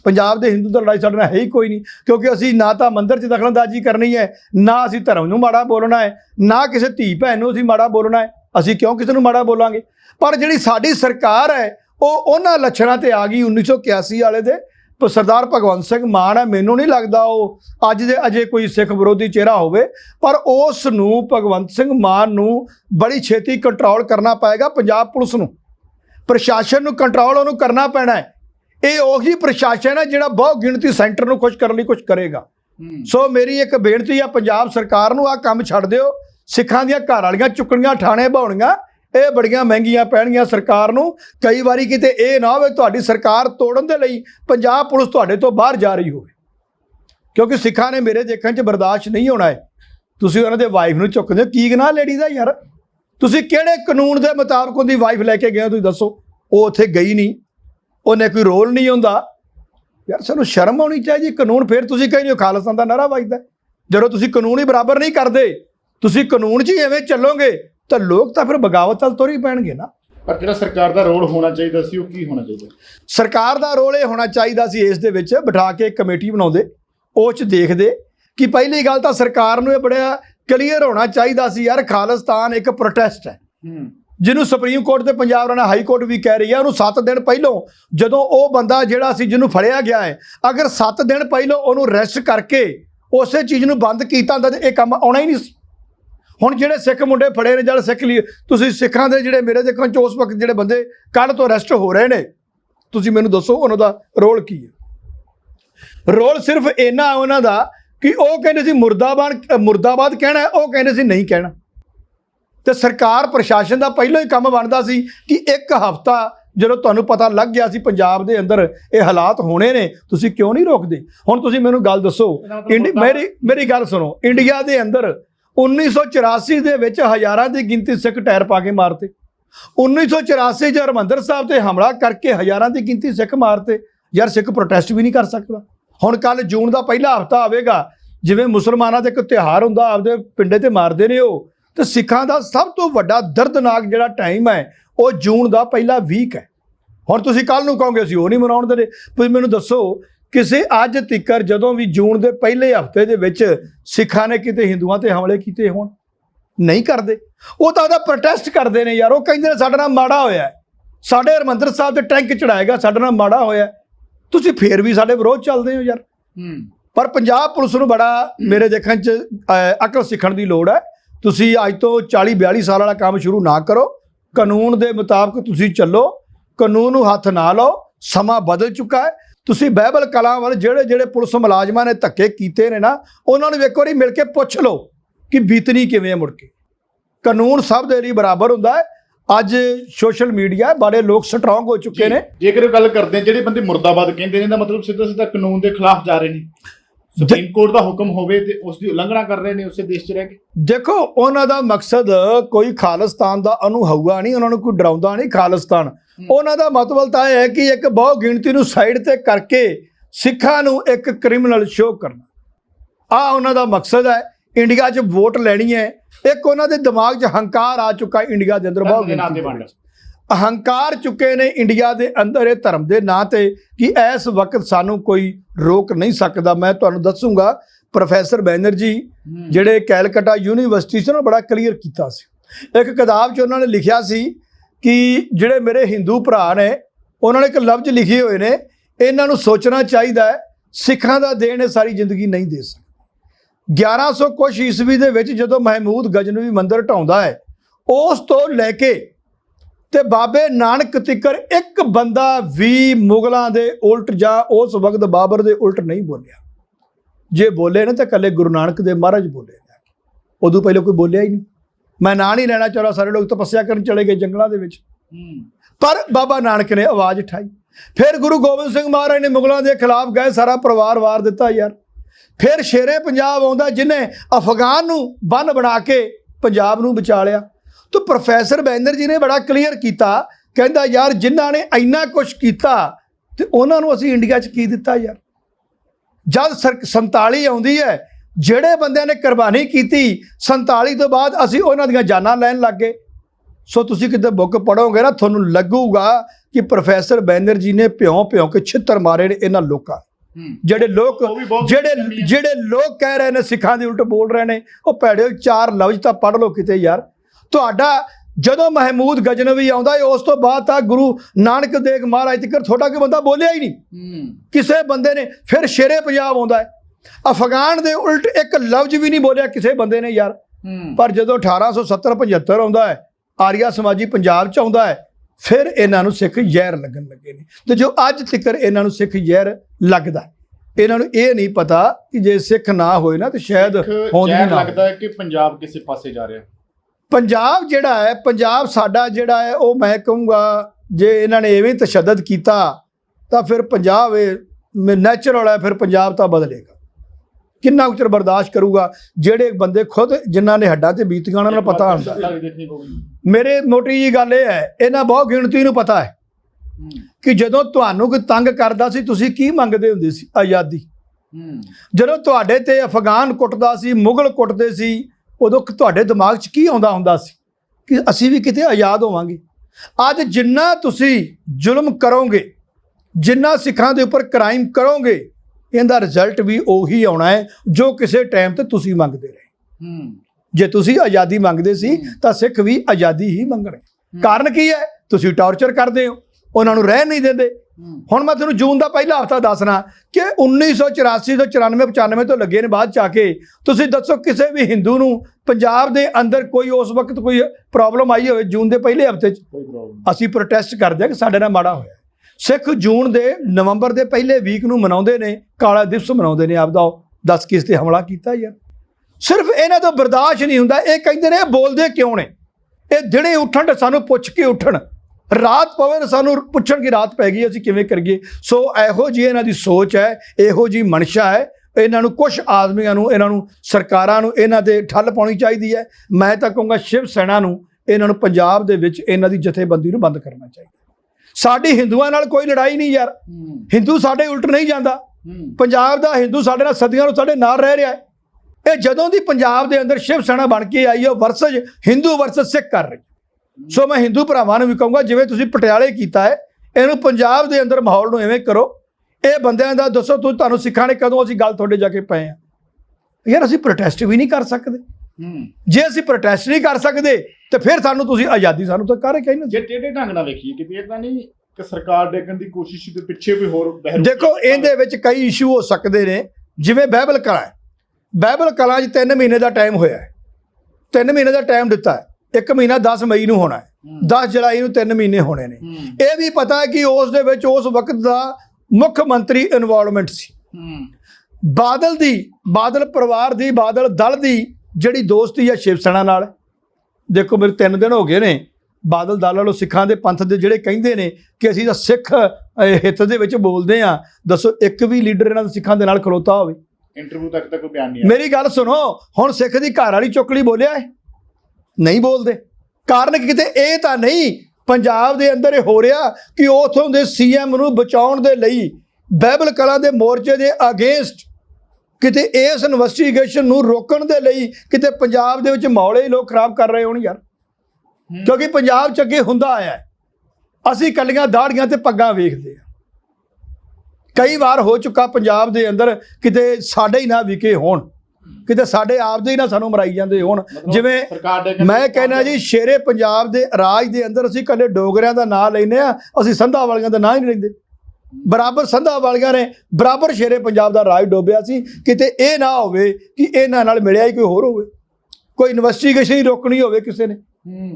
[SPEAKER 1] ਪੰਜਾਬ ਦੇ ਹਿੰਦੂ ਦਾ ਲੜਾਈ ਸਾਡੇ ਨਾਲ ਹੈ ਹੀ ਕੋਈ ਨਹੀਂ ਕਿਉਂਕਿ ਅਸੀਂ ਨਾ ਤਾਂ ਮੰਦਿਰ 'ਚ ਦਖਲਅੰਦਾਜ਼ੀ ਕਰਨੀ ਹੈ ਨਾ ਅਸੀਂ ਧਰਮ ਨੂੰ ਮਾੜਾ ਬੋਲਣਾ ਹੈ ਨਾ ਕਿਸੇ ਧੀ ਭੈਣ ਨੂੰ ਅਸੀਂ ਮਾੜਾ ਬੋਲਣਾ ਹੈ। ਅਸੀਂ ਕਿਉਂ ਕਿਸੇ ਨੂੰ ਮਾੜਾ ਬੋਲਾਂਗੇ? ਪਰ ਜਿਹੜੀ ਸਾਡੀ ਸਰਕਾਰ ਹੈ ਉਹ ਉਹਨਾਂ ਲੱਛਣਾਂ ਤੇ ਆ ਗਈ 1981 ਵਾਲੇ ਦੇ ਪਰ ਸਰਦਾਰ ਭਗਵੰਤ ਸਿੰਘ ਮਾਨ ਹੈ ਮੈਨੂੰ ਨਹੀਂ ਲੱਗਦਾ ਉਹ ਅੱਜ ਦੇ ਅਜੇ ਕੋਈ ਸਿੱਖ ਵਿਰੋਧੀ ਚਿਹਰਾ ਹੋਵੇ ਪਰ ਉਸ ਨੂੰ ਭਗਵੰਤ ਸਿੰਘ ਮਾਨ ਨੂੰ ਬੜੀ ਛੇਤੀ ਕੰਟਰੋਲ ਕਰਨਾ ਪਏਗਾ ਪੰਜਾਬ ਪੁਲਿਸ ਨੂੰ। ਪ੍ਰਸ਼ਾਸਨ ਨੂੰ ਕੰਟਰੋਲ ਉਹਨੂੰ ਕਰਨਾ ਪੈਣਾ ਹੈ। ਇਹ ਉਹੀ ਪ੍ਰਸ਼ਾਸਨ ਹੈ ਜਿਹੜਾ ਬਹੁ ਗਿਣਤੀ ਸੈਂਟਰ ਨੂੰ ਖੁਸ਼ ਕਰਨ ਲਈ ਕੁਝ ਕਰੇਗਾ। ਸੋ ਮੇਰੀ ਇੱਕ ਬੇਨਤੀ ਆ ਪੰਜਾਬ ਸਰਕਾਰ ਨੂੰ ਆ ਕੰਮ ਛੱਡ ਦਿਓ। ਸਿੱਖਾਂ ਦੀਆਂ ਘਰ ਵਾਲੀਆਂ ਚੁੱਕਣੀਆਂ ਠਾਣੇ ਬਾਉਣੀਆਂ ਇਹ ਬੜੀਆਂ ਮਹਿੰਗੀਆਂ ਪੈਣਗੀਆਂ ਸਰਕਾਰ ਨੂੰ। ਕਈ ਵਾਰੀ ਕਿਤੇ ਇਹ ਨਾ ਹੋਵੇ ਤੁਹਾਡੀ ਸਰਕਾਰ ਤੋੜਨ ਦੇ ਲਈ ਪੰਜਾਬ ਪੁਲਿਸ ਤੁਹਾਡੇ ਤੋਂ ਬਾਹਰ ਜਾ ਰਹੀ ਹੋਵੇ। ਕਿਉਂਕਿ ਸਿੱਖਾਂ ਨੇ ਮੇਰੇ ਦੇਖਣ 'ਚ ਬਰਦਾਸ਼ਤ ਨਹੀਂ ਹੋਣਾ ਹੈ। ਤੁਸੀਂ ਉਹਨਾਂ ਦੇ ਵਾਈਫ ਨੂੰ ਚੁੱਕਦੇ ਹੋ। ਕੀ ਗਨਾਹ ਲੇਡੀ ਦਾ ਯਾਰ? ਤੁਸੀਂ ਕਿਹੜੇ ਕਾਨੂੰਨ ਦੇ ਮੁਤਾਬਕ ਉਹਦੀ ਵਾਈਫ ਲੈ ਕੇ ਗਏ ਹੋ ਤੁਸੀਂ ਦੱਸੋ। ਉਹ ਉੱਥੇ ਗਈ ਨਹੀਂ। ਉਹਨੇ ਕੋਈ ਰੋਲ ਨਹੀਂ ਹੁੰਦਾ। ਯਾਰ ਸਾਨੂੰ ਸ਼ਰਮ ਆਉਣੀ ਚਾਹੀਦੀ। ਕਾਨੂੰਨ ਫਿਰ ਤੁਸੀਂ ਕਹਿੰਦੇ ਹੋ ਖਾਲਸਤਾਨ ਦਾ ਨਾਰਾ ਵੱਜਦਾ। ਜਦੋਂ ਤੁਸੀਂ ਕਾਨੂੰਨ ਹੀ ਬਰਾਬਰ ਨਹੀਂ ਕਰਦੇ, ਤੁਸੀਂ ਕਾਨੂੰਨ 'ਚ ਹੀ ਐਵੇਂ ਚੱਲੋਗੇ। ਤਾਂ ਲੋਕ ਤਾਂ ਫਿਰ ਬਗਾਵਤ ਵੱਲ ਤੁਰ ਹੀ ਪੈਣਗੇ ਨਾ।
[SPEAKER 2] ਪਰ ਜਿਹੜਾ ਸਰਕਾਰ ਦਾ ਰੋਲ ਹੋਣਾ ਚਾਹੀਦਾ ਸੀ ਉਹ ਕੀ ਹੋਣਾ ਚਾਹੀਦਾ?
[SPEAKER 1] ਸਰਕਾਰ ਦਾ ਰੋਲ ਇਹ ਹੋਣਾ ਚਾਹੀਦਾ ਸੀ ਇਸ ਦੇ ਵਿੱਚ ਬਿਠਾ ਕੇ ਕਮੇਟੀ ਬਣਾਉਂਦੇ ਉਹ 'ਚ ਦੇਖਦੇ ਕਿ ਪਹਿਲੀ ਗੱਲ ਤਾਂ ਸਰਕਾਰ ਨੂੰ ਇਹ ਬੜਾ ਕਲੀਅਰ ਹੋਣਾ ਚਾਹੀਦਾ ਸੀ ਯਾਰ ਖਾਲਿਸਤਾਨ ਇੱਕ ਪ੍ਰੋਟੈਸਟ ਹੈ। ਜਿਹਨੂੰ ਸੁਪਰੀਮ ਕੋਰਟ ਤੇ ਪੰਜਾਬ ਰਾਣਾ ਹਾਈ ਕੋਰਟ ਵੀ ਕਹਿ ਰਹੀ ਹੈ ਉਹਨੂੰ 7 ਦਿਨ ਪਹਿਲੋਂ ਜਦੋਂ ਉਹ ਬੰਦਾ ਜਿਹੜਾ ਸੀ ਜਿਹਨੂੰ ਫੜਿਆ ਗਿਆ ਹੈ ਅਗਰ 7 ਦਿਨ ਪਹਿਲੋਂ ਉਹਨੂੰ ਅਰੈਸਟ ਕਰਕੇ ਉਸੇ ਚੀਜ਼ ਨੂੰ ਬੰਦ ਕੀਤਾ ਹੁੰਦਾ ਤੇ ਇਹ ਕੰਮ ਆਉਣਾ ਹੀ ਨਹੀਂ ਸੀ। ਹੁਣ ਜਿਹੜੇ ਸਿੱਖ ਮੁੰਡੇ ਫੜੇ ਨੇ ਜਿਹੜੇ ਸਿੱਖ ਲਈ ਤੁਸੀਂ ਸਿੱਖਾਂ ਦੇ ਜਿਹੜੇ ਮੇਰੇ ਦੇਖਣ ਚ ਉਸ ਵਕਤ ਜਿਹੜੇ ਬੰਦੇ ਕੱਲ ਤੋਂ ਅਰੈਸਟ ਹੋ ਰਹੇ ਨੇ ਤੁਸੀਂ ਮੈਨੂੰ ਦੱਸੋ ਉਹਨਾਂ ਦਾ ਰੋਲ ਕੀ ਹੈ? ਰੋਲ ਸਿਰਫ ਇੰਨਾ ਉਹਨਾਂ ਦਾ ਕਿ ਉਹ ਕਹਿੰਦੇ ਸੀ ਮੁਰਦਾਬਾਦ ਮੁਰਦਾਬਾਦ ਕਹਿਣਾ ਉਹ ਕਹਿੰਦੇ ਸੀ ਨਹੀਂ ਕਹਿਣਾ। ਤੇ ਸਰਕਾਰ ਪ੍ਰਸ਼ਾਸਨ ਦਾ ਪਹਿਲਾਂ ਹੀ ਕੰਮ ਬਣਦਾ ਸੀ ਕਿ ਇੱਕ ਹਫਤਾ ਜਦੋਂ ਤੁਹਾਨੂੰ ਪਤਾ ਲੱਗ ਗਿਆ ਸੀ ਪੰਜਾਬ ਦੇ ਅੰਦਰ ਇਹ ਹਾਲਾਤ ਹੋਣੇ ਨੇ ਤੁਸੀਂ ਕਿਉਂ ਨਹੀਂ ਰੋਕਦੇ? ਹੁਣ ਤੁਸੀਂ ਮੈਨੂੰ ਗੱਲ ਦੱਸੋ ਮੇਰੀ ਮੇਰੀ ਗੱਲ ਸੁਣੋ ਇੰਡੀਆ ਦੇ ਅੰਦਰ 1984 ਦੇ ਵਿੱਚ ਹਜ਼ਾਰਾਂ ਦੀ ਗਿਣਤੀ ਸਿੱਖ ਟਾਇਰ ਪਾ ਕੇ ਮਾਰਤੇ। 1984 ਚ ਹਰਿਮੰਦਰ ਸਾਹਿਬ ਤੇ ਹਮਲਾ ਕਰਕੇ ਹਜ਼ਾਰਾਂ ਦੀ ਗਿਣਤੀ ਸਿੱਖ ਮਾਰਤੇ, ਯਾਰ ਸਿੱਖ ਪ੍ਰੋਟੈਸਟ ਵੀ ਨਹੀਂ ਕਰ ਸਕਦਾ। ਹੁਣ ਕੱਲ ਜੂਨ ਦਾ ਪਹਿਲਾ ਹਫਤਾ ਆਵੇਗਾ, ਜਿਵੇਂ ਮੁਸਲਮਾਨਾਂ ਦਾ ਇੱਕ ਤਿਉਹਾਰ ਹੁੰਦਾ, ਆਪਦੇ ਪਿੰਡੇ ਤੇ ਮਾਰਦੇ ਨੇ ਉਹ। ਤੇ ਸਿੱਖਾਂ ਦਾ ਸਭ ਤੋਂ ਵੱਡਾ ਦਰਦਨਾਕ ਜਿਹੜਾ ਟਾਈਮ ਹੈ, ਉਹ ਜੂਨ ਦਾ ਪਹਿਲਾ ਵੀਕ ਹੈ। ਹੁਣ ਤੁਸੀਂ ਕੱਲ ਨੂੰ ਕਹੋਗੇ, ਅਸੀਂ ਉਹ ਨਹੀਂ ਮਨਾਉਣ ਦੇ ਤੁਸੀਂ ਮੈਨੂੰ ਦੱਸੋ ਕਿਸੇ ਅੱਜ ਤੀਕਰ ਜਦੋਂ ਵੀ ਜੂਨ ਦੇ ਪਹਿਲੇ ਹਫ਼ਤੇ ਦੇ ਵਿੱਚ ਸਿੱਖਾਂ ਨੇ ਕਿਤੇ ਹਿੰਦੂਆਂ ਤੇ ਹਮਲੇ ਕੀਤੇ ਹੋਣ? ਨਹੀਂ ਕਰਦੇ। ਉਹ ਤਾਂ ਉਹਦਾ ਪ੍ਰੋਟੈਸਟ ਕਰਦੇ ਨੇ ਯਾਰ। ਉਹ ਕਹਿੰਦੇ ਨੇ ਸਾਡੇ ਨਾਲ ਮਾੜਾ ਹੋਇਆ। ਸਾਡੇ ਹਰਮੰਦਰ ਸਾਹਿਬ ਤੇ ਟੈਂਕ ਚੜਾਏਗਾ ਸਾਡੇ ਨਾਲ ਮਾੜਾ ਹੋਇਆ। ਤੁਸੀਂ ਫੇਰ ਵੀ ਸਾਡੇ ਵਿਰੋਧ ਚੱਲਦੇ ਹੋ ਯਾਰ। ਪਰ ਪੰਜਾਬ ਪੁਲਿਸ ਨੂੰ ਬੜਾ ਮੇਰੇ ਦੇਖਣ ਚ ਅਕਲ ਸਿੱਖਣ ਦੀ ਲੋੜ ਹੈ। ਤੁਸੀਂ ਅੱਜ ਤੋਂ 40 42 ਸਾਲ ਵਾਲਾ ਕੰਮ ਸ਼ੁਰੂ ਨਾ ਕਰੋ। ਕਾਨੂੰਨ ਦੇ ਮੁਤਾਬਕ ਤੁਸੀਂ ਚੱਲੋ। ਕਾਨੂੰਨ ਨੂੰ ਹੱਥ ਨਾ ਲਾਓ। ਸਮਾਂ ਬਦਲ ਚੁੱਕਾ ਹੈ। ਤੁਸੀਂ ਬਾਈਬਲ ਕਲਾਂ ਵੱਲ ਜਿਹੜੇ ਜਿਹੜੇ ਪੁਲਿਸ ਮੁਲਾਜ਼ਮਾਂ ਨੇ ਧੱਕੇ ਕੀਤੇ ਨੇ ਨਾ ਉਹਨਾਂ ਨੂੰ ਇੱਕ ਵਾਰੀ ਮਿਲ ਕੇ ਪੁੱਛ ਲਓ ਕਿ ਬੀਤਨੀ ਕਿਵੇਂ ਹੈ ਮੁੜ ਕੇ। ਕਾਨੂੰਨ ਸਭ ਦੇ ਲਈ ਬਰਾਬਰ ਹੁੰਦਾ ਹੈ। ਅੱਜ ਸੋਸ਼ਲ ਮੀਡੀਆ ਬੜੇ ਲੋਕ ਸਟਰੋਂਗ ਹੋ ਚੁੱਕੇ ਨੇ।
[SPEAKER 2] ਜੇਕਰ ਗੱਲ ਕਰਦੇ ਜਿਹੜੇ ਬੰਦੇ ਮੁਰਦਾਬਾਦ ਕਹਿੰਦੇ ਨੇ ਇਹਦਾ ਮਤਲਬ ਸਿੱਧਾ ਸਿੱਧਾ ਕਾਨੂੰਨ ਦੇ ਖਿਲਾਫ ਜਾ ਰਹੇ ਨੇ। ਸੁਪਰੀਮ ਕੋਰਟ ਦਾ ਹੁਕਮ ਹੋਵੇ ਤੇ ਉਸ ਦੀ ਉਲੰਘਣਾ ਕਰ ਰਹੇ ਨੇ ਉਸੇ ਦੇਸ਼ 'ਚ ਰਹਿ ਕੇ?
[SPEAKER 1] ਦੇਖੋ ਉਹਨਾਂ ਦਾ ਮਕਸਦ ਕੋਈ ਖਾਲਿਸਤਾਨ ਦਾ ਅਨੁਹਊਆ ਨਹੀਂ ਉਹਨਾਂ ਨੂੰ ਕੋਈ ਡਰਾਉਂਦਾ ਨਹੀਂ ਖਾਲਿਸਤਾਨ। ਉਹਨਾਂ ਦਾ ਮਤਲਬ ਤਾਂ ਇਹ ਹੈ ਕਿ ਇੱਕ ਬਹੁ ਗਿਣਤੀ ਨੂੰ ਸਾਈਡ ਤੇ ਕਰਕੇ ਸਿੱਖਾਂ ਨੂੰ ਇੱਕ ਕ੍ਰਿਮੀਨਲ ਸ਼ੋਅ ਕਰਨਾ। ਆ ਉਹਨਾਂ ਦਾ ਮਕਸਦ ਹੈ ਇੰਡੀਆ 'ਚ ਵੋਟ ਲੈਣੀ ਹੈ। ਇੱਕ ਉਹਨਾਂ ਦੇ ਦਿਮਾਗ 'ਚ ਹੰਕਾਰ ਆ ਚੁੱਕਾ ਇੰਡੀਆ ਦੇ ਅੰਦਰ ਬਹੁ
[SPEAKER 2] ਧਰਮ ਦੇ ਨਾਂ
[SPEAKER 1] ਗਿਣਤੀ। ਅਹੰਕਾਰ ਚੁੱਕੇ ਨੇ ਇੰਡੀਆ ਦੇ ਅੰਦਰ ਇਹ ਧਰਮ ਦੇ ਨਾਂ ਤੇ ਕਿ ਇਸ ਵਕਤ ਸਾਨੂੰ ਕੋਈ ਰੋਕ ਨਹੀਂ ਸਕਦਾ। ਮੈਂ ਤੁਹਾਨੂੰ ਦੱਸੂਗਾ ਪ੍ਰੋਫੈਸਰ ਬੈਨਰਜੀ ਜਿਹੜੇ ਕੈਲਕਟਾ ਯੂਨੀਵਰਸਿਟੀ ਨੇ ਬੜਾ ਕਲੀਅਰ ਕੀਤਾ ਸੀ। ਇੱਕ ਕਿਤਾਬ 'ਚ ਉਹਨਾਂ ਨੇ ਲਿਖਿਆ ਸੀ ਕਿ ਜਿਹੜੇ ਮੇਰੇ ਹਿੰਦੂ ਭਰਾ ਨੇ ਉਹਨਾਂ ਨੇ ਇੱਕ ਲਫ਼ਜ਼ ਲਿਖੇ ਹੋਏ ਨੇ ਇਹਨਾਂ ਨੂੰ ਸੋਚਣਾ ਚਾਹੀਦਾ ਹੈ ਸਿੱਖਾਂ ਦਾ ਦੇਣ ਇਹ ਸਾਰੀ ਜ਼ਿੰਦਗੀ ਨਹੀਂ ਦੇ ਸਕਦਾ। 1100 ਕੁਛ ਈਸਵੀ ਦੇ ਵਿੱਚ ਜਦੋਂ ਮਹਿਮੂਦ ਗਜਨਵੀ ਮੰਦਿਰ ਢਾਉਂਦਾ ਹੈ ਉਸ ਤੋਂ ਲੈ ਕੇ ਤੇ ਬਾਬੇ ਨਾਨਕ ਤਿੱਕਰ ਇੱਕ ਬੰਦਾ ਵੀ ਮੁਗਲਾਂ ਦੇ ਉਲਟ ਜਾਂ ਉਸ ਵਕਤ ਬਾਬਰ ਦੇ ਉਲਟ ਨਹੀਂ ਬੋਲਿਆ। ਜੇ ਬੋਲੇ ਨੇ ਤਾਂ ਕੱਲੇ ਗੁਰੂ ਨਾਨਕ ਦੇਵ ਮਹਾਰਾਜ ਬੋਲੇ ਉਦੋਂ ਪਹਿਲਾਂ ਕੋਈ ਬੋਲਿਆ ਹੀ ਨਹੀਂ। ਮੈਂ ਨਾਂ ਨਹੀਂ ਲੈਣਾ ਚਾਹੁੰਦਾ ਸਾਰੇ ਲੋਕ ਤਪੱਸਿਆ ਕਰਨ ਚਲੇ ਗਏ ਜੰਗਲਾਂ ਦੇ ਵਿੱਚ। ਪਰ ਬਾਬਾ ਨਾਨਕ ਨੇ ਆਵਾਜ਼ ਉਠਾਈ। ਫਿਰ ਗੁਰੂ ਗੋਬਿੰਦ ਸਿੰਘ ਮਹਾਰਾਜ ਨੇ ਮੁਗਲਾਂ ਦੇ ਖਿਲਾਫ ਗਏ ਸਾਰਾ ਪਰਿਵਾਰ ਵਾਰ ਦਿੱਤਾ ਯਾਰ। ਫਿਰ ਸ਼ੇਰੇ ਪੰਜਾਬ ਆਉਂਦਾ ਜਿਨੇ ਅਫਗਾਨ ਨੂੰ ਬੰਨ ਬਣਾ ਕੇ ਪੰਜਾਬ ਨੂੰ ਬਚਾ ਲਿਆ ਤਾਂ ਪ੍ਰੋਫੈਸਰ ਬੈਨਰਜੀ ਨੇ ਬੜਾ ਕਲੀਅਰ ਕੀਤਾ ਕਹਿੰਦਾ ਯਾਰ ਜਿਨ੍ਹਾਂ ਨੇ ਇੰਨਾ ਕੁਝ ਕੀਤਾ ਤੇ ਉਹਨਾਂ ਨੂੰ ਅਸੀਂ ਇੰਡੀਆ 'ਚ ਕੀ ਦਿੱਤਾ ਯਾਰ? ਜਦ ਸਰ- 47 ਆਉਂਦੀ ਹੈ ਜਿਹੜੇ ਬੰਦਿਆਂ ਨੇ ਕੁਰਬਾਨੀ ਕੀਤੀ 47 ਤੋਂ ਬਾਅਦ ਅਸੀਂ ਉਹਨਾਂ ਦੀਆਂ ਜਾਨਾਂ ਲੈਣ ਲੱਗ ਗਏ। ਸੋ ਤੁਸੀਂ ਕਿਤੇ ਬੁੱਕ ਪੜੋਗੇ ਨਾ ਤੁਹਾਨੂੰ ਲੱਗੂਗਾ ਕਿ ਪ੍ਰੋਫੈਸਰ ਬੈਨਰਜੀ ਨੇ ਭਿਉਂ ਭਿਉਂ ਕੇ ਛਿੱਤਰ ਮਾਰੇ ਨੇ ਇਹਨਾਂ ਲੋਕਾਂ ਜਿਹੜੇ ਲੋਕ ਜਿਹੜੇ। ਜਿਹੜੇ ਲੋਕ ਕਹਿ ਰਹੇ ਨੇ ਸਿੱਖਾਂ ਦੇ ਉਲਟ ਬੋਲ ਰਹੇ ਨੇ ਉਹ ਭੈੜੇ ਚਾਰ ਲਫ਼ਜ਼ ਤਾਂ ਪੜ੍ਹ ਲਓ ਕਿਤੇ ਯਾਰ। ਤੁਹਾਡਾ ਜਦੋਂ ਮਹਿਮੂਦ ਗਜਨਵੀ ਆਉਂਦਾ ਹੈ ਉਸ ਤੋਂ ਬਾਅਦ ਤਾਂ ਗੁਰੂ ਨਾਨਕ ਦੇਵ ਮਹਾਰਾਜ ਤੱਕ ਤੁਹਾਡਾ ਕੋਈ ਬੰਦਾ ਬੋਲਿਆ ਹੀ ਨਹੀਂ। ਕਿਸੇ ਬੰਦੇ ਨੇ ਫਿਰ ਸ਼ੇਰੇ ਪੰਜਾਬ ਆਉਂਦਾ ਹੈ ਅਫਗਾਨ ਦੇ ਉਲਟ ਇੱਕ ਲਫ਼ਜ਼ ਵੀ ਨਹੀਂ ਬੋਲਿਆ ਕਿਸੇ ਬੰਦੇ ਨੇ ਯਾਰ। ਪਰ ਜਦੋਂ 1870 75 ਆਉਂਦਾ ਹੈ ਆਰੀਆ ਸਮਾਜੀ ਪੰਜਾਬ ਚ ਆਉਂਦਾ ਹੈ ਫਿਰ ਇਹਨਾਂ ਨੂੰ ਸਿੱਖ ਜ਼ਹਿਰ ਲੱਗਣ ਲੱਗੇ ਨੇ। ਤੇ ਜੋ ਅੱਜ ਤੱਕ ਇਹਨਾਂ ਨੂੰ ਸਿੱਖ ਜ਼ਹਿਰ ਲੱਗਦਾ। ਇਹਨਾਂ ਨੂੰ ਇਹ ਨਹੀਂ ਪਤਾ ਕਿ ਜੇ ਸਿੱਖ ਨਾ ਹੋਏ ਨਾ ਤੇ ਸ਼ਾਇਦ ਹੋਂਦ ਵੀ
[SPEAKER 2] ਜ਼ਹਿਰ
[SPEAKER 1] ਨਾ
[SPEAKER 2] ਲੱਗਦਾ ਹੈ ਕਿ ਪੰਜਾਬ ਕਿਸੇ ਪਾਸੇ ਜਾ ਰਿਹਾ।
[SPEAKER 1] ਪੰਜਾਬ ਜਿਹੜਾ ਹੈ ਪੰਜਾਬ ਸਾਡਾ ਜਿਹੜਾ ਹੈ ਉਹ ਮੈਂ ਕਹੂੰਗਾ ਜੇ ਇਹਨਾਂ ਨੇ ਐਵੇਂ ਤਸ਼ੱਦਦ ਕੀਤਾ ਤਾਂ ਫਿਰ ਪੰਜਾਬ ਇਹ ਨੈਚੁਰਲ ਹੈ ਫਿਰ ਪੰਜਾਬ ਤਾਂ ਬਦਲੇਗਾ। ਕਿੰਨਾ ਕੁ ਚਿਰ ਬਰਦਾਸ਼ਤ ਕਰੂਗਾ ਜਿਹੜੇ ਬੰਦੇ ਖੁਦ ਜਿਨ੍ਹਾਂ ਨੇ ਹੱਡਾਂ ਤੇ ਬੀਤੀਆਂ ਉਹਨਾਂ ਨੂੰ ਪਤਾ ਹੁੰਦਾ। ਮੇਰੇ ਮੋਟੀ ਜੀ ਗੱਲ ਇਹ ਹੈ ਇਹਨਾਂ ਬਹੁਤ ਗਿਣਤੀ ਨੂੰ ਪਤਾ ਹੈ ਕਿ ਜਦੋਂ ਤੁਹਾਨੂੰ ਕੋਈ ਤੰਗ ਕਰਦਾ ਸੀ ਤੁਸੀਂ ਕੀ ਮੰਗਦੇ ਹੁੰਦੇ ਸੀ ਆਜ਼ਾਦੀ? ਜਦੋਂ ਤੁਹਾਡੇ ਤੇ ਅਫਗਾਨ ਕੁੱਟਦਾ ਸੀ ਮੁਗਲ ਕੁੱਟਦੇ ਸੀ ਉਦੋਂ ਕਿ ਤੁਹਾਡੇ ਦਿਮਾਗ 'ਚ ਕੀ ਆਉਂਦਾ ਹੁੰਦਾ ਸੀ? ਕਿ ਅਸੀਂ ਵੀ ਕਿਤੇ ਆਜ਼ਾਦ ਹੋਵਾਂਗੇ। ਅੱਜ ਜਿੰਨਾ ਤੁਸੀਂ ਜ਼ੁਲਮ ਕਰੋਗੇ ਜਿੰਨਾ ਸਿੱਖਾਂ ਦੇ ਉੱਪਰ ਕ੍ਰਾਈਮ ਕਰੋਗੇ ਇਹਦਾ ਰਿਜ਼ਲਟ ਵੀ ਉਹੀ ਆਉਣਾ ਹੈ ਜੋ ਕਿਸੇ ਟਾਈਮ ਤੇ ਤੁਸੀਂ ਮੰਗਦੇ ਰਹੇ। ਜੇ ਤੁਸੀਂ ਆਜ਼ਾਦੀ ਮੰਗਦੇ ਸੀ ਤਾਂ ਸਿੱਖ ਵੀ ਆਜ਼ਾਦੀ ਹੀ ਮੰਗਣਗੇ ਕਾਰਨ ਕੀ ਹੈ? ਤੁਸੀਂ ਟਾਰਚਰ ਕਰਦੇ ਹੋ ਉਹਨਾਂ ਨੂੰ ਰਹਿ ਨਹੀਂ ਦਿੰਦੇ। ਹੁਣ ਮੈਂ ਤੁਹਾਨੂੰ ਜੂਨ ਦਾ ਪਹਿਲਾ ਹਫਤਾ ਦੱਸਣਾ ਕਿ 1984 ਤੋਂ 94 95 ਤੋਂ ਲੱਗੇ ਨੇ ਬਾਅਦ ਚ ਆ ਕੇ ਤੁਸੀਂ ਦੱਸੋ ਕਿਸੇ ਵੀ ਹਿੰਦੂ ਨੂੰ ਪੰਜਾਬ ਦੇ ਅੰਦਰ ਕੋਈ ਉਸ ਵਕਤ ਕੋਈ ਪ੍ਰੋਬਲਮ ਆਈ ਹੋਵੇ ਜੂਨ ਦੇ ਪਹਿਲੇ ਹਫ਼ਤੇ 'ਚ?
[SPEAKER 2] ਕੋਈ ਪ੍ਰੋਬਲਮ
[SPEAKER 1] ਅਸੀਂ ਪ੍ਰੋਟੈਸਟ ਕਰਦੇ ਹਾਂ ਕਿ ਸਾਡੇ ਨਾਲ ਮਾੜਾ ਹੋਇਆ। ਸਿੱਖ ਜੂਨ ਦੇ ਨਵੰਬਰ ਦੇ ਪਹਿਲੇ ਵੀਕ ਨੂੰ ਮਨਾਉਂਦੇ ਨੇ ਕਾਲਾ ਦਿਵਸ ਮਨਾਉਂਦੇ ਨੇ ਆਪਦਾ ਦੱਸ ਕਿਸ ਤੇ ਹਮਲਾ ਕੀਤਾ ਯਾਰ। ਸਿਰਫ ਇਹਨਾਂ ਤੋਂ ਬਰਦਾਸ਼ਤ ਨਹੀਂ ਹੁੰਦਾ ਇਹ ਕਹਿੰਦੇ ਨੇ ਇਹ ਬੋਲਦੇ ਕਿਉਂ ਨੇ? ਇਹ ਜਿਹੜੇ ਉੱਠਣ ਸਾਨੂੰ ਪੁੱਛ ਕੇ ਉੱਠਣ। ਰਾਤ ਪਵੇ ਤਾਂ ਸਾਨੂੰ ਪੁੱਛਣ ਕਿ ਰਾਤ ਪੈ ਗਈ ਅਸੀਂ ਕਿਵੇਂ ਕਰੀਏ? ਸੋ ਇਹੋ ਜੀ ਇਹਨਾਂ ਦੀ ਸੋਚ ਹੈ ਇਹੋ ਜੀ ਮਨਸ਼ਾ ਹੈ ਇਹਨਾਂ ਨੂੰ ਕੁਝ ਆਦਮੀਆਂ ਨੂੰ ਇਹਨਾਂ ਨੂੰ ਸਰਕਾਰਾਂ ਨੂੰ ਇਹਨਾਂ ਦੇ ਠੱਲ ਪਾਉਣੀ ਚਾਹੀਦੀ ਹੈ। ਮੈਂ ਤਾਂ ਕਹੂੰਗਾ ਸ਼ਿਵ ਸੈਨਾ ਨੂੰ ਇਹਨਾਂ ਨੂੰ ਪੰਜਾਬ ਦੇ ਵਿੱਚ ਇਹਨਾਂ ਦੀ ਜਥੇਬੰਦੀ ਨੂੰ ਬੰਦ ਕਰਨਾ ਚਾਹੀਦਾ। ਸਾਡੀ ਹਿੰਦੂਆਂ ਨਾਲ ਕੋਈ ਲੜਾਈ ਨਹੀਂ ਯਾਰ। ਹਿੰਦੂ ਸਾਡੇ ਉਲਟ ਨਹੀਂ ਜਾਂਦਾ। ਪੰਜਾਬ ਦਾ ਹਿੰਦੂ ਸਾਡੇ ਨਾਲ ਸਦੀਆਂ ਤੋਂ ਸਾਡੇ ਨਾਲ ਰਹਿ ਰਿਹਾ ਹੈ। ਇਹ ਜਦੋਂ ਦੀ ਪੰਜਾਬ ਦੇ ਅੰਦਰ ਸ਼ਿਵ ਸੈਨਾ ਬਣ ਕੇ ਆਈ ਹੈ ਵਰਸਜ ਹਿੰਦੂ ਵਰਸਜ ਸਿੱਖ ਕਰ ਰਹੀ ਸੋ ਮੈਂ ਹਿੰਦੂ ਭਰਾਵਾਂ ਨੂੰ ਵੀ ਕਹੂੰਗਾ ਜਿਵੇਂ ਤੁਸੀਂ ਪਟਿਆਲੇ ਕੀਤਾ ਹੈ ਇਹਨੂੰ ਪੰਜਾਬ ਦੇ ਅੰਦਰ ਮਾਹੌਲ ਨੂੰ ਐਵੇਂ ਕਰੋ ਇਹ ਬੰਦਿਆਂ ਦਾ ਦੱਸੋ ਤੁਸੀਂ ਤੁਹਾਨੂੰ ਸਿੱਖਾਂ ਨੇ ਕਦੋਂ ਅਸੀਂ ਗੱਲ ਤੁਹਾਡੇ ਜਾ ਕੇ ਪਏ ਆ ਯਾਰ ਅਸੀਂ ਪ੍ਰੋਟੈਸਟ ਵੀ ਨਹੀਂ ਕਰ ਸਕਦੇ। ਜੇ ਅਸੀਂ ਪ੍ਰੋਟੈਸਟ ਨਹੀਂ ਕਰ ਸਕਦੇ ਤੇ ਫਿਰ ਸਾਨੂੰ ਤੁਸੀਂ ਆਜ਼ਾਦੀ ਸਾਨੂੰ ਤਾਂ ਕਰ ਕਹਿੰਦੇ
[SPEAKER 2] ਜੇ ਟੇਢੇ ਢੰਗ ਨਾਲ ਵੇਖੀਏ ਕਿਤੇ ਇਦਾਂ ਨਹੀਂ ਕਿ ਸਰਕਾਰ ਡੇਗਣ ਦੀ ਕੋਸ਼ਿਸ਼ ਦੇ ਪਿੱਛੇ ਕੋਈ ਹੋਰ
[SPEAKER 1] ਦੇਖੋ ਇਹਦੇ ਵਿੱਚ ਕਈ ਇਸ਼ੂ ਹੋ ਸਕਦੇ ਨੇ ਜਿਵੇਂ ਬਾਈਬਲ ਕਲਾ ਬਾਈਬਲ ਕਲਾ 'ਚ 3 ਮਹੀਨੇ ਦਾ ਟਾਈਮ ਹੋਇਆ ਹੈ। 3 ਮਹੀਨੇ ਦਾ ਟਾਈਮ ਦਿੱਤਾ ਹੈ। 1 ਮਹੀਨਾ 10 ਮਈ ਨੂੰ ਹੋਣਾ ਹੈ। 10 ਜੁਲਾਈ ਨੂੰ 3 ਮਹੀਨੇ ਹੋਣੇ ਨੇ। ਇਹ ਵੀ ਪਤਾ ਹੈ ਕਿ ਉਸ ਦੇ ਵਿੱਚ ਉਸ ਵਕਤ ਦਾ ਮੁੱਖ ਮੰਤਰੀ ਇਨਵੋਲਵਮੈਂਟ ਸੀ। ਬਾਦਲ ਦੀ ਬਾਦਲ ਪਰਿਵਾਰ ਦੀ ਬਾਦਲ ਦਲ ਦੀ ਜਿਹੜੀ ਦੋਸਤੀ ਹੈ ਸ਼ਿਵ ਸੈਨਾ ਨਾਲ ਦੇਖੋ ਮੇਰੇ 3 ਦਿਨ ਹੋ ਗਏ ਨੇ ਬਾਦਲ ਦਲ ਵਾਲੋ ਸਿੱਖਾਂ ਦੇ ਪੰਥ ਦੇ ਜਿਹੜੇ ਕਹਿੰਦੇ ਨੇ ਕਿ ਅਸੀਂ ਤਾਂ ਸਿੱਖ ਹਿੱਤ ਦੇ ਵਿੱਚ ਬੋਲਦੇ ਆ ਦੱਸੋ ਇੱਕ ਵੀ ਲੀਡਰ ਇਹਨਾਂ ਦੇ ਸਿੱਖਾਂ ਦੇ ਨਾਲ ਖਲੋਤਾ ਹੋਵੇ।
[SPEAKER 2] ਇੰਟਰਵਿਊ ਤੱਕ ਤਾਂ ਕੋਈ ਬਿਆਨ ਨਹੀਂ ਆਇਆ।
[SPEAKER 1] ਮੇਰੀ ਗੱਲ ਸੁਣੋ ਹੁਣ ਸਿੱਖ ਦੀ ਘਰ ਵਾਲੀ ਚੁੱਕਲੀ ਬੋਲਿਆ ਹੈ। ਨਹੀਂ ਬੋਲਦੇ। ਕਾਰਨ ਕਿ ਕਿਤੇ ਇਹ ਤਾਂ ਨਹੀਂ ਪੰਜਾਬ ਦੇ ਅੰਦਰ ਇਹ ਹੋ ਰਿਹਾ ਕਿ ਉਥੋਂ ਦੇ ਸੀਐਮ ਨੂੰ ਬਚਾਉਣ ਦੇ ਲਈ ਬਾਈਬਲ ਕਲਾ ਦੇ ਮੋਰਚੇ ਦੇ ਅਗੇਂਸਟ ਕਿਤੇ ਇਸ ਇਨਵੈਸਟੀਗੇਸ਼ਨ ਨੂੰ ਰੋਕਣ ਦੇ ਲਈ ਕਿਤੇ ਪੰਜਾਬ ਦੇ ਵਿੱਚ ਮਾਹੌਲ ਹੀ ਲੋਕ ਖਰਾਬ ਕਰ ਰਹੇ ਹੋਣ ਯਾਰ। ਕਿਉਂਕਿ ਪੰਜਾਬ ਚ ਅੱਗੇ ਹੁੰਦਾ ਆਇਆ। ਅਸੀਂ ਕੱਲੀਆਂ ਦਾੜੀਆਂ ਤੇ ਪੱਗਾਂ ਵੇਖਦੇ ਆ ਕਈ ਵਾਰ ਹੋ ਚੁੱਕਾ ਪੰਜਾਬ ਦੇ ਅੰਦਰ ਕਿਤੇ ਸਾਡੇ ਹੀ ਨਾ ਵਿਕੇ ਹੋਣ। ਕਿਤੇ ਸਾਡੇ ਆਪ ਦੇ ਹੀ ਨਾ ਸਾਨੂੰ ਮਰਾਈ ਜਾਂਦੇ ਹੋਣ। ਜਿਵੇਂ ਮੈਂ ਕਹਿੰਦਾ ਜੀ ਸ਼ੇਰੇ ਪੰਜਾਬ ਦੇ ਰਾਜ ਦੇ ਅੰਦਰ ਅਸੀਂ ਕੱਲੇ ਡੋਗਰਿਆਂ ਦਾ ਨਾਂ ਲੈਨੇ ਆ ਅਸੀਂ ਸੰਧਾ ਵਾਲੀਆਂ ਦਾ ਨਾਂ ਹੀ ਨਹੀਂ ਲੈਂਦੇ। ਬਰਾਬਰ ਸੰਧਾ ਵਾਲੀਆਂ ਨੇ ਬਰਾਬਰ ਸ਼ੇਰੇ ਪੰਜਾਬ ਦਾ ਰਾਜ ਡੋਬਿਆ ਸੀ ਕਿਤੇ ਇਹ ਨਾ ਹੋਵੇ ਕਿ ਇਹਨਾਂ ਨਾਲ ਮਿਲਿਆ ਹੀ ਕੋਈ ਹੋਰ ਹੋਵੇ। ਕੋਈ ਇਨਵੈਸਟੀਗੇਸ਼ਨ ਹੀ ਰੋਕਣੀ ਹੋਵੇ ਕਿਸੇ ਨੇ।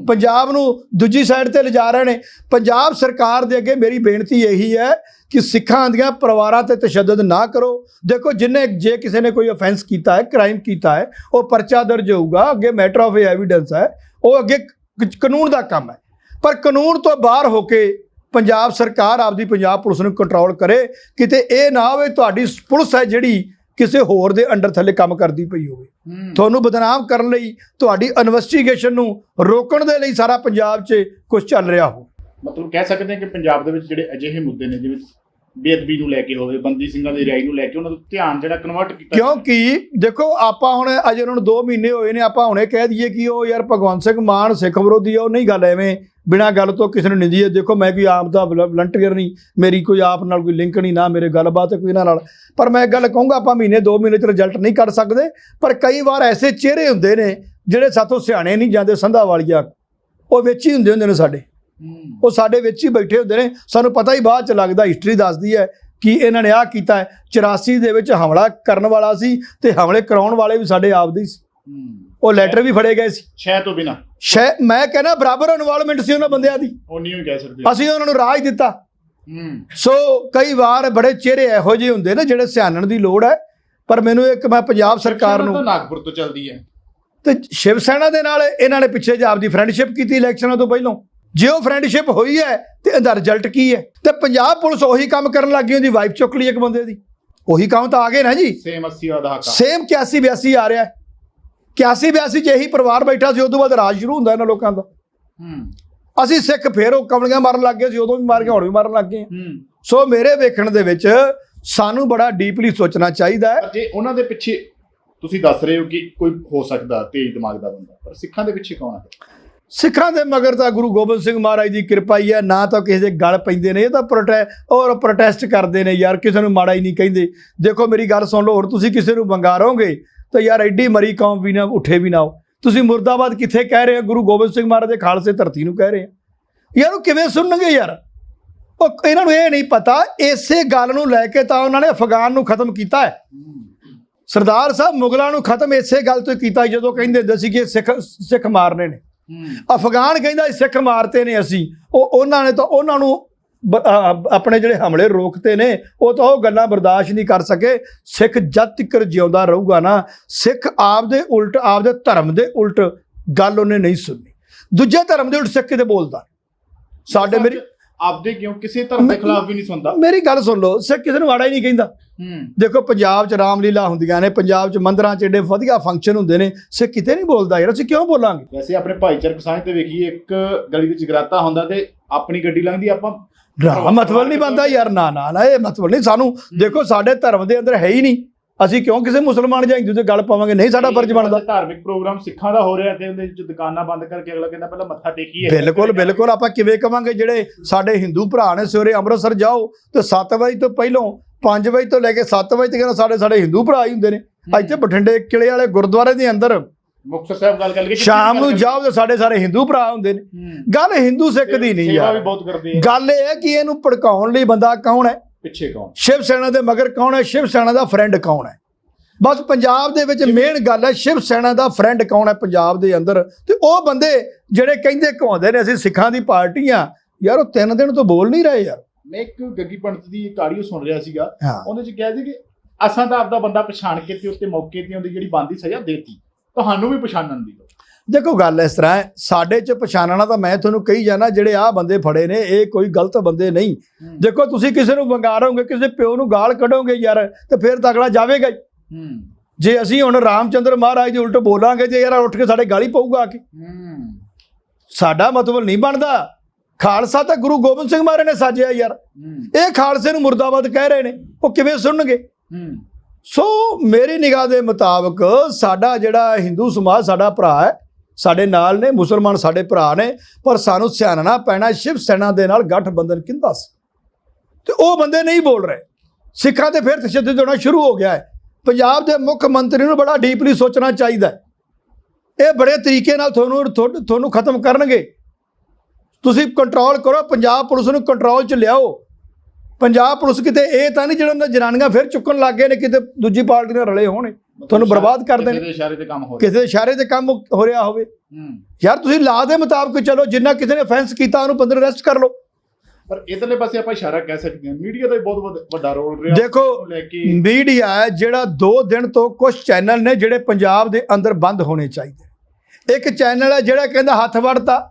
[SPEAKER 1] ਪੰਜਾਬ ਨੂੰ ਦੂਜੀ ਸਾਈਡ ਤੇ ਲਿਜਾ ਰਹੇ ਨੇ। ਪੰਜਾਬ ਸਰਕਾਰ ਦੇ ਅੱਗੇ ਮੇਰੀ ਬੇਨਤੀ ਇਹੀ ਹੈ ਕਿ ਸਿੱਖਾਂ ਦੀਆਂ ਪਰਿਵਾਰਾਂ ਤੇ ਤਸ਼ੱਦਦ ਨਾ ਕਰੋ। ਦੇਖੋ, ਜਿੰਨੇ ਜੇ ਕਿਸੇ ਨੇ ਕੋਈ ਅਫੈਂਸ ਕੀਤਾ ਹੈ ਕ੍ਰਾਈਮ ਕੀਤਾ ਹੈ, ਉਹ ਪਰਚਾ ਦਰਜ ਹੋਊਗਾ। ਅੱਗੇ ਮੈਟਰ ਆਫ ਐਵੀਡੈਂਸ ਹੈ। ਉਹ ਅੱਗੇ ਕਾਨੂੰਨ ਦਾ ਕੰਮ ਹੈ। ਪਰ ਕਾਨੂੰਨ ਤੋਂ ਬਾਹਰ ਹੋ ਕੇ ਪੰਜਾਬ ਸਰਕਾਰ ਆਪਦੀ ਪੰਜਾਬ ਪੁਲਿਸ ਨੂੰ ਕੰਟਰੋਲ ਕਰੇ, ਕਿਤੇ ਇਹ ਨਾ ਹੋਵੇ ਤੁਹਾਡੀ ਪੁਲਿਸ ਹੈ ਜਿਹੜੀ ਕਿਸੇ ਹੋਰ ਦੇ ਅੰਡਰ ਥੱਲੇ ਕੰਮ ਕਰਦੀ ਪਈ ਹੋਵੇ। ਤੁਹਾਨੂੰ ਬਦਨਾਮ ਕਰਨ ਲਈ ਤੁਹਾਡੀ ਇਨਵੈਸਟੀਗੇਸ਼ਨ ਨੂੰ ਰੋਕਣ ਦੇ ਲਈ ਸਾਰਾ ਪੰਜਾਬ 'ਚ ਕੁਝ ਚੱਲ ਰਿਹਾ ਹੋ।
[SPEAKER 2] ਮਤਲਬ ਕਹਿ ਸਕਦੇ ਹਾਂ ਕਿ ਪੰਜਾਬ ਦੇ ਵਿੱਚ ਜਿਹੜੇ ਅਜਿਹੇ ਮੁੱਦੇ ਨੇ ਜਿਵੇਂ ਬੇਅਦਬੀ ਨੂੰ ਲੈ ਕੇ ਹੋਵੇ, ਬੰਦੀ ਸਿੰਘਾਂ ਦੀ ਰਿਹਾਈ ਨੂੰ ਲੈ ਕੇ ਉਹਨਾਂ ਦਾ ਧਿਆਨ ਜਿਹੜਾ ਕਨਵਰਟ ਕੀਤਾ
[SPEAKER 1] ਕਿਉਂਕਿ ਦੇਖੋ, ਆਪਾਂ ਹੁਣ ਅਜੇ ਉਹਨਾਂ ਨੂੰ 2 ਮਹੀਨੇ ਹੋਏ ਨੇ, ਆਪਾਂ ਹੁਣੇ ਕਹਿ ਦਈਏ ਕਿ ਉਹ ਯਾਰ ਭਗਵੰਤ ਸਿੰਘ ਮਾਨ ਸਿੱਖ ਵਿਰੋਧੀ ਆ, ਉਹ ਨਹੀਂ ਗੱਲ ਐਵੇਂ, ਬਿਨਾਂ ਗੱਲ ਤੋਂ ਕਿਸੇ ਨੂੰ ਨਿੰਦੀ ਹੈ ਦੇਖੋ, ਮੈਂ ਕੋਈ ਆਪ ਦਾ ਵਲੰਟੀਅਰ ਨਹੀਂ, ਮੇਰੀ ਕੋਈ ਆਪ ਨਾਲ ਕੋਈ ਲਿੰਕ ਨਹੀਂ, ਨਾ ਮੇਰੇ ਗੱਲਬਾਤ ਕੋਈ ਇਹਨਾਂ ਨਾਲ। ਪਰ ਮੈਂ ਇੱਕ ਗੱਲ ਕਹੂੰਗਾ, ਆਪਾਂ ਮਹੀਨੇ 2 ਮਹੀਨੇ ਚ ਰਿਜ਼ਲਟ ਨਹੀਂ ਕੱਢ ਸਕਦੇ, ਪਰ ਕਈ ਵਾਰ ਐਸੇ ਚਿਹਰੇ ਹੁੰਦੇ ਨੇ, ਜਿਹੜੇ ਸਾਥੋਂ ਸਿਆਣੇ ਨਹੀਂ ਜਾਂਦੇ ਸੰਧਾ ਵਾਲੀਆ ਉਹ ਵਿੱਚ ਹੀ ਹੁੰਦੇ ਹੁੰਦੇ ਨੇ ਸਾਡੇ। ਉਹ ਸਾਡੇ ਵਿੱਚ ਹੀ ਬੈਠੇ ਹੁੰਦੇ ਨੇ। ਸਾਨੂੰ ਪਤਾ ਹੀ ਬਾਅਦ ਚ ਲੱਗਦਾ ਹਿਸਟਰੀ ਦੱਸਦੀ ਹੈ ਕਿ ਇਹਨਾਂ ਨੇ ਆਹ ਕੀਤਾ ਹੈ। 84 ਦੇ ਵਿੱਚ ਹਮਲਾ ਕਰਨ ਵਾਲਾ ਸੀ ਤੇ ਹਮਲੇ ਕਰਾਉਣ ਵਾਲੇ ਵੀ ਸਾਡੇ ਆਪ ਦੇ ਸੀ। ਉਹ ਲੈਟਰ ਵੀ ਫੜੇ ਗਏ ਸੀ।
[SPEAKER 2] ਸ਼ਹਿ ਤੋਂ ਬਿਨਾ।
[SPEAKER 1] ਸ਼ੈ ਮੈਂ ਕਹਿੰਦਾ ਬਰਾਬਰ ਇਨਵੋਲਵਮੈਂਟ ਸੀ ਉਹਨਾਂ ਬੰਦਿਆਂ ਦੀ।
[SPEAKER 2] ਉਹ ਨਹੀਂ ਕਹਿ ਸਕਦੇ।
[SPEAKER 1] ਅਸੀਂ ਉਹਨਾਂ ਨੂੰ ਰਾਜ ਦਿੱਤਾ। ਸੋ ਕਈ ਵਾਰ ਬੜੇ ਚਿਹਰੇ ਇਹੋ ਜਿਹੇ ਹੁੰਦੇ ਨੇ ਜਿਹੜੇ ਸਿਆਣਨ ਦੀ ਲੋੜ ਹੈ। ਪਰ ਮੈਨੂੰ ਇੱਕ ਮੈਂ ਪੰਜਾਬ ਸਰਕਾਰ
[SPEAKER 2] ਤਾਂ
[SPEAKER 1] ਨੂੰ
[SPEAKER 2] ਨਾਗਪੁਰ ਤੋਂ ਚੱਲਦੀ ਹੈ।
[SPEAKER 1] ਤੇ ਸ਼ਿਵ ਸੈਨਾ ਦੇ ਨਾਲ ਇਹਨਾਂ ਨੇ ਪਿੱਛੇ ਜੇ ਆਪਦੀ ਫਰੈਂਡਸ਼ਿਪ ਕੀਤੀ ਇਲੈਕਸ਼ਨਾਂ ਤੋਂ ਪਹਿਲਾਂ। ਜੇ ਉਹ ਫਰੈਂਡਸ਼ਿਪ ਹੋਈ ਹੈ ਤੇ ਇਹਦਾ ਰਿਜ਼ਲਟ ਕੀ ਹੈ? ਤੇ ਪੰਜਾਬ ਪੁਲਿਸ ਉਹੀ ਕੰਮ ਕਰਨ ਲੱਗੀ ਉਹਦੀ ਵਾਈਫ ਚੁੱਕ ਲਈ ਇੱਕ ਬੰਦੇ ਦੀ। ਉਹੀ ਕੰਮ ਤਾਂ ਆ ਗਏ ਨਾ ਜੀ?
[SPEAKER 2] ਸੇਮ 80 ਦਾ ਦਹਾਕਾ
[SPEAKER 1] ਸੇਮ 81 82 ਆ ਰਿਹਾ। ਹੈ 81 82 ਚ ਇਹੀ ਪਰਿਵਾਰ ਬੈਠਾ ਸੀ ਉਦੋਂ ਬਾਅਦ ਰਾਜ ਸ਼ੁਰੂ ਹੁੰਦਾ ਇਹਨਾਂ ਲੋਕਾਂ ਦਾ।
[SPEAKER 2] ਹੂੰ।
[SPEAKER 1] ਅਸੀਂ ਸਿੱਖ ਫੇਰ ਉਹ ਕਮਲੀਆਂ ਮਾਰਨ ਲੱਗ ਗਏ ਸੀ ਉਦੋਂ ਵੀ ਮਾਰ ਕੇ ਹੁਣ ਵੀ ਮਾਰਨ ਲੱਗ ਗਏ ਸੋ ਮੇਰੇ ਵੇਖਣ ਦੇ ਵਿੱਚ ਸਾਨੂੰ ਬੜਾ ਡੀਪਲੀ ਸੋਚਣਾ ਚਾਹੀਦਾ ਹੈ।
[SPEAKER 2] ਜੇ ਉਹਨਾਂ ਦੇ ਪਿੱਛੇ ਤੁਸੀਂ ਦੱਸ ਰਹੇ ਹੋ ਕਿ ਕੋਈ ਹੋ ਸਕਦਾ ਤੇਜ਼ ਦਿਮਾਗ ਦਾ ਬੰਦਾ ਪਰ ਸਿੱਖਾਂ ਦੇ ਪਿੱਛੇ ਕੌਣ ਹੈ
[SPEAKER 1] ਸਿੱਖਾਂ ਦੇ ਮਗਰ ਤਾਂ ਗੁਰੂ ਗੋਬਿੰਦ ਸਿੰਘ ਮਹਾਰਾਜ ਦੀ ਕਿਰਪਾ ਹੀ ਹੈ, ਨਾ ਤਾਂ ਕਿਸੇ ਦੇ ਗਲ ਪੈਂਦੇ ਨੇ, ਇਹ ਤਾਂ ਪ੍ਰੋਟੈ ਔਰ ਪ੍ਰੋਟੈਸਟ ਕਰਦੇ ਨੇ ਯਾਰ, ਕਿਸੇ ਨੂੰ ਮਾੜਾ ਹੀ ਨਹੀਂ ਕਹਿੰਦੇ। ਦੇਖੋ ਮੇਰੀ ਗੱਲ ਸੁਣ ਲਓ, ਹੋਰ ਤੁਸੀਂ ਕਿਸੇ ਨੂੰ ਬੰਗਾਰੋਗੇ ਤਾਂ ਯਾਰ ਐਡੀ ਮਰੀ ਕੌਮ ਵੀ ਨਾ, ਉੱਠੇ ਵੀ ਨਾ ਹੋ। ਤੁਸੀਂ ਮੁਰਦਾਬਾਦ ਕਿੱਥੇ ਕਹਿ ਰਹੇ ਹੋ? ਗੁਰੂ ਗੋਬਿੰਦ ਸਿੰਘ ਮਹਾਰਾਜ ਦੇ ਖਾਲਸੇ ਧਰਤੀ ਨੂੰ ਕਹਿ ਰਹੇ ਆ ਯਾਰ ਉਹ ਕਿਵੇਂ ਸੁਣਨਗੇ ਯਾਰ? ਉਹ ਇਹਨਾਂ ਨੂੰ ਇਹ ਨਹੀਂ ਪਤਾ, ਇਸੇ ਗੱਲ ਨੂੰ ਲੈ ਕੇ ਤਾਂ ਉਹਨਾਂ ਨੇ ਅਫਗਾਨ ਨੂੰ ਖਤਮ ਕੀਤਾ ਹੈ। ਸਰਦਾਰ ਸਾਹਿਬ ਮੁਗਲਾਂ ਨੂੰ ਖਤਮ ਇਸੇ ਗੱਲ ਤੋਂ ਕੀਤਾ, ਜਦੋਂ ਕਹਿੰਦੇ ਹੁੰਦੇ ਸੀ ਕਿ ਸਿੱਖ ਸਿੱਖ ਮਾਰਨੇ ਨੇ। ਅਫਗਾਨ ਕਹਿੰਦਾ ਸਿੱਖ ਮਾਰਤੇ ਨੇ ਅਸੀਂ। ਉਹ ਉਹਨਾਂ ਨੇ ਤਾਂ ਉਹਨਾਂ ਨੂੰ ਆਪਣੇ ਜਿਹੜੇ ਹਮਲੇ ਰੋਕਤੇ ਨੇ ਉਹ ਤਾਂ ਉਹ ਗੱਲਾਂ ਬਰਦਾਸ਼ਤ ਨਹੀਂ ਕਰ ਸਕੇ। ਸਿੱਖ ਜਦ ਤੱਕ ਜਿਉਂਦਾ ਰਹੂਗਾ ਨਾ ਸਿੱਖ ਆਪਦੇ ਉਲਟ ਆਪਦੇ ਧਰਮ ਦੇ ਉਲਟ ਗੱਲ ਉਹਨੇ ਨਹੀਂ ਸੁਣਨੀ। ਦੂਜੇ ਧਰਮ ਦੇ ਉਲਟ ਸਿੱਖ ਕਿਤੇ ਬੋਲਦਾ ਸਾਡੇ ਮੇਰੀ
[SPEAKER 2] ਆਪਦੇ ਕਿਉਂ ਕਿਸੇ ਧਰਮ ਦੇ ਖਿਲਾਫ ਵੀ ਨਹੀਂ ਸੁਣਦਾ।
[SPEAKER 1] ਮੇਰੀ ਗੱਲ ਸੁਣ ਲਓ ਸਿੱਖ ਕਿਸੇ ਨੂੰ ਮਾੜਾ ਹੀ ਨਹੀਂ ਕਹਿੰਦਾ।
[SPEAKER 2] ਹੂੰ।
[SPEAKER 1] ਦੇਖੋ ਪੰਜਾਬ 'ਚ ਰਾਮਲੀਲਾ ਹੁੰਦੀਆਂ ਨੇ ਪੰਜਾਬ 'ਚ ਮੰਦਰਾਂ 'ਚ ਏਡੇ ਵਧੀਆ ਫੰਕਸ਼ਨ ਹੁੰਦੇ ਨੇ ਸਿੱਖ ਕਿਤੇ ਨਹੀਂ ਬੋਲਦਾ ਯਾਰ ਅਸੀਂ ਕਿਉਂ ਬੋਲਾਂਗੇ?
[SPEAKER 2] ਵੈਸੇ ਆਪਣੇ ਭਾਈਚਾਰਕ ਸਾਂਝ ਤੇ ਵੇਖੀਏ ਇੱਕ ਗਲੀ ਵਿੱਚ ਜਗਰਾਤਾ ਹੁੰਦਾ ਤੇ ਆਪਣੀ ਗੱਡੀ ਲੰਘਦੀ ਆਪਾਂ।
[SPEAKER 1] ਨਾ ਮਤਲਬ ਨਹੀਂ ਬੰਦਾ ਯਾਰ ਨਾ ਨਾ ਨਾ ਇਹ ਮਤਲਬ ਨਹੀਂ ਸਾਨੂੰ। ਦੇਖੋ ਸਾਡੇ ਧਰਮ ਦੇ ਅੰਦਰ ਹੈ ਹੀ ਨਹੀਂ। ਅਸੀਂ ਕਿਉਂ ਕਿਸੇ ਮੁਸਲਮਾਨ ਜਾਂ ਹਿੰਦੂ ਤੇ ਗੱਲ ਪਾਵਾਂਗੇ? ਨਹੀਂ ਸਾਡਾ ਫਰਜ਼ ਬਣਦਾ।
[SPEAKER 2] ਧਾਰਮਿਕ ਪ੍ਰੋਗਰਾਮ ਸਿੱਖਾਂ ਦਾ ਹੋ ਰਿਹਾ ਤੇ ਉਹਦੇ ਵਿੱਚ ਦੁਕਾਨਾਂ ਬੰਦ ਕਰਕੇ ਅਗਲਾ ਕਹਿੰਦਾ ਪਹਿਲਾਂ ਮੱਥਾ ਟੇਕੀਏ।
[SPEAKER 1] ਬਿਲਕੁਲ ਬਿਲਕੁਲ ਆਪਾਂ ਕਿਵੇਂ ਕਵਾਂਗੇ? ਜਿਹੜੇ ਸਾਡੇ ਹਿੰਦੂ ਭਰਾ ਨੇ ਸਵੇਰੇ ਅੰਮ੍ਰਿਤਸਰ ਜਾਓ ਤੇ 7 ਵਜੇ ਤੋਂ ਪਹਿਲਾਂ 5 ਵਜੇ ਤੋਂ ਲੈ ਕੇ 7 ਵਜੇ ਤੱਕ ਸਾਡੇ ਸਾਡੇ ਹਿੰਦੂ ਭਰਾ ਹੀ ਹੁੰਦੇ ਨੇ। ਇੱਥੇ ਬਠਿੰਡੇ ਕਿਲੇ ਵਾਲੇ ਗੁਰਦੁਆਰੇ ਦੇ ਅੰਦਰ
[SPEAKER 2] ਮੁਕਤਸਰ ਸਾਹਿਬ ਗੱਲ ਕਰ ਲਈਏ
[SPEAKER 1] ਸ਼ਾਮ ਨੂੰ ਜਾਓ ਤੇ ਸਾਡੇ ਸਾਰੇ ਹਿੰਦੂ ਭਰਾ ਹੁੰਦੇ ਨੇ। ਗੱਲ ਹਿੰਦੂ ਸਿੱਖ ਦੀ ਨਹੀਂ ਯਾਰ। ਗੱਲ ਇਹ ਹੈ ਕਿ ਇਹਨੂੰ ਭੜਕਾਉਣ ਲਈ ਬੰਦਾ ਕੌਣ ਹੈ?
[SPEAKER 2] ਪਿੱਛੇ ਕੌਣ?
[SPEAKER 1] ਸ਼ਿਵ ਸੈਨਾ ਦੇ ਮਗਰ ਕੌਣ ਹੈ? ਸ਼ਿਵ ਸੈਨਾ ਦਾ ਫਰੈਂਡ ਕੌਣ ਹੈ? ਬਸ ਪੰਜਾਬ ਦੇ ਵਿੱਚ ਮੇਨ ਗੱਲ ਹੈ ਸ਼ਿਵ ਸੈਨਾ ਦਾ ਫਰੈਂਡ ਕੌਣ ਹੈ ਪੰਜਾਬ ਦੇ ਅੰਦਰ? ਤੇ ਉਹ ਬੰਦੇ ਜਿਹੜੇ ਕਹਿੰਦੇ ਘੁੰਮਦੇ ਨੇ ਅਸੀਂ ਸਿੱਖਾਂ ਦੀ ਪਾਰਟੀ ਆ। ਯਾਰ ਉਹ ਤਿੰਨ ਦਿਨ ਤੋਂ ਬੋਲ ਨਹੀਂ ਰਹੇ ਯਾਰ।
[SPEAKER 2] ਮੈਂ ਇੱਕ ਗੱਗੀ ਪੰਡਤ ਦੀ ਆਡੀਓ ਸੁਣ ਰਿਹਾ ਸੀਗਾ। ਉਹਦੇ ਚ ਕਿਹਾ ਸੀ ਕਿ ਅਸਾਂ ਤਾਂ ਆਪਦਾ ਬੰਦਾ ਪਛਾਣ ਕੇ ਤੇ ਉੱਤੇ ਮੌਕੇ ਤੇ ਉਹਦੀ ਜਿਹੜੀ ਬੰਦੀ ਸਜ਼ਾ ਦੇਤੀ ਤੁਹਾਨੂੰ ਵੀ ਪਛਾਣਨ ਦੀ।
[SPEAKER 1] ਦੇਖੋ ਗੱਲ ਇਸ ਤਰ੍ਹਾਂ ਹੈ ਸਾਡੇ ਚ ਪਛਾਣਨਾ ਤਾਂ ਮੈਂ ਤੁਹਾਨੂੰ ਕਹੀ ਜਾਣਾ ਜਿਹੜੇ ਆਹ ਬੰਦੇ ਫੜੇ ਨੇ ਇਹ ਕੋਈ ਗਲਤ ਬੰਦੇ ਨਹੀਂ। ਦੇਖੋ ਤੁਸੀਂ ਕਿਸੇ ਨੂੰ ਵੰਗਾਰੋਗੇ ਕਿਸੇ ਪਿਓ ਨੂੰ ਗਾਲ ਕੱਢੋਗੇ ਯਾਰ ਤੇ ਫਿਰ ਤਾਂ ਅਗਲਾ ਜਾਵੇਗਾ ਹੀ। ਜੇ ਅਸੀਂ ਹੁਣ ਰਾਮਚੰਦਰ ਮਹਾਰਾਜ ਦੇ ਉਲਟ ਬੋਲਾਂਗੇ ਜੇ ਯਾਰ ਉੱਠ ਕੇ ਸਾਡੇ ਗਾਲੀ ਪਊਗਾ ਆ ਕੇ। ਸਾਡਾ ਮਤਲਬ ਨਹੀਂ ਬਣਦਾ। ਖਾਲਸਾ ਤਾਂ ਗੁਰੂ ਗੋਬਿੰਦ ਸਿੰਘ ਮਹਾਰਾਜ ਨੇ ਸਾਜਿਆ ਯਾਰ। ਇਹ ਖਾਲਸੇ ਨੂੰ ਮੁਰਦਾਬਾਦ ਕਹਿ ਰਹੇ ਨੇ ਉਹ ਕਿਵੇਂ ਸੁਣਨਗੇ? ਸੋ ਮੇਰੀ ਨਿਗਾਹ ਦੇ ਮੁਤਾਬਕ ਸਾਡਾ ਜਿਹੜਾ ਹਿੰਦੂ ਸਮਾਜ ਸਾਡਾ ਭਰਾ ਹੈ ਸਾਡੇ ਨਾਲ ਨੇ, ਮੁਸਲਮਾਨ ਸਾਡੇ ਭਰਾ ਨੇ, ਪਰ ਸਾਨੂੰ ਸਿਆਣਨਾ ਪੈਣਾ, ਸ਼ਿਵ ਸੈਨਾ ਦੇ ਨਾਲ ਗਠਬੰਧਨ ਕਿੰਦਾ ਸੀ? ਤੇ ਉਹ ਬੰਦੇ ਨਹੀਂ ਬੋਲ ਰਹੇ। ਸਿੱਖਾਂ ਤੇ ਫਿਰ ਤਸ਼ੱਦਦ ਹੋਣਾ ਸ਼ੁਰੂ ਹੋ ਗਿਆ ਹੈ। ਪੰਜਾਬ ਦੇ ਮੁੱਖ ਮੰਤਰੀ ਨੂੰ ਬੜਾ ਡੀਪਲੀ ਸੋਚਣਾ ਚਾਹੀਦਾ ਇਹ ਬੜੇ ਤਰੀਕੇ ਨਾਲ ਤੁਹਾਨੂੰ ਤੁਹਾਨੂੰ ਖਤਮ ਕਰਨਗੇ। ਤੁਸੀਂ ਕੰਟਰੋਲ ਕਰੋ, ਪੰਜਾਬ ਪੁਲਿਸ ਨੂੰ ਕੰਟਰੋਲ 'ਚ ਲਿਆਓ। ਪੰਜਾਬ ਪੁਲਿਸ ਕਿਤੇ ਇਹ ਤਾਂ ਨਹੀਂ ਜਿਹੜਾ ਉਹਨਾਂ ਜਨਾਨੀਆਂ ਫਿਰ ਚੁੱਕਣ ਲੱਗ ਗਏ ਨੇ ਕਿਤੇ ਦੂਜੀ ਪਾਰਟੀ ਨਾਲ ਰਲੇ ਹੋਣੇ ਤੁਹਾਨੂੰ ਬਰਬਾਦ ਕਰ ਦੇਣ।
[SPEAKER 2] ਕਿਸੇ ਦੇ ਇਸ਼ਾਰੇ ਤੇ ਕੰਮ ਹੋ ਰਿਹਾ।
[SPEAKER 1] ਕਿਸੇ ਦੇ ਇਸ਼ਾਰੇ ਤੇ ਕੰਮ ਹੋ ਰਿਹਾ ਹੋਵੇ। ਯਾਰ ਤੁਸੀਂ ਲਾ ਦੇ ਮੁਤਾਬਕ ਚਲੋ ਜਿੰਨਾ ਕਿਸੇ ਨੇ ਅਫੈਂਸ ਕੀਤਾ ਉਹਨੂੰ ਬੰਦੇ ਨੂੰ ਅਰੈਸਟ ਕਰ ਲਓ।
[SPEAKER 2] ਪਰ ਇਧਰਲੇ ਪਾਸੇ ਆਪਾਂ ਇਸ਼ਾਰਾ ਕਹਿ ਸਕਦੇ ਹਾਂ। ਮੀਡੀਆ ਦਾ ਬਹੁਤ ਵੱਡ- ਰੋਲ ਰਿਹਾ।
[SPEAKER 1] ਦੇਖੋ, ਮੀਡੀਆ ਹੈ ਜਿਹੜਾ 2 ਦਿਨ ਤੋਂ ਕੁਝ ਚੈਨਲ ਨੇ ਜਿਹੜੇ ਪੰਜਾਬ ਦੇ ਅੰਦਰ ਬੰਦ ਹੋਣੇ ਚਾਹੀਦੇ। ਇੱਕ ਚੈਨਲ ਹੈ ਜਿਹੜਾ ਕਹਿੰਦਾ ਹੱਥ ਵੜਤਾ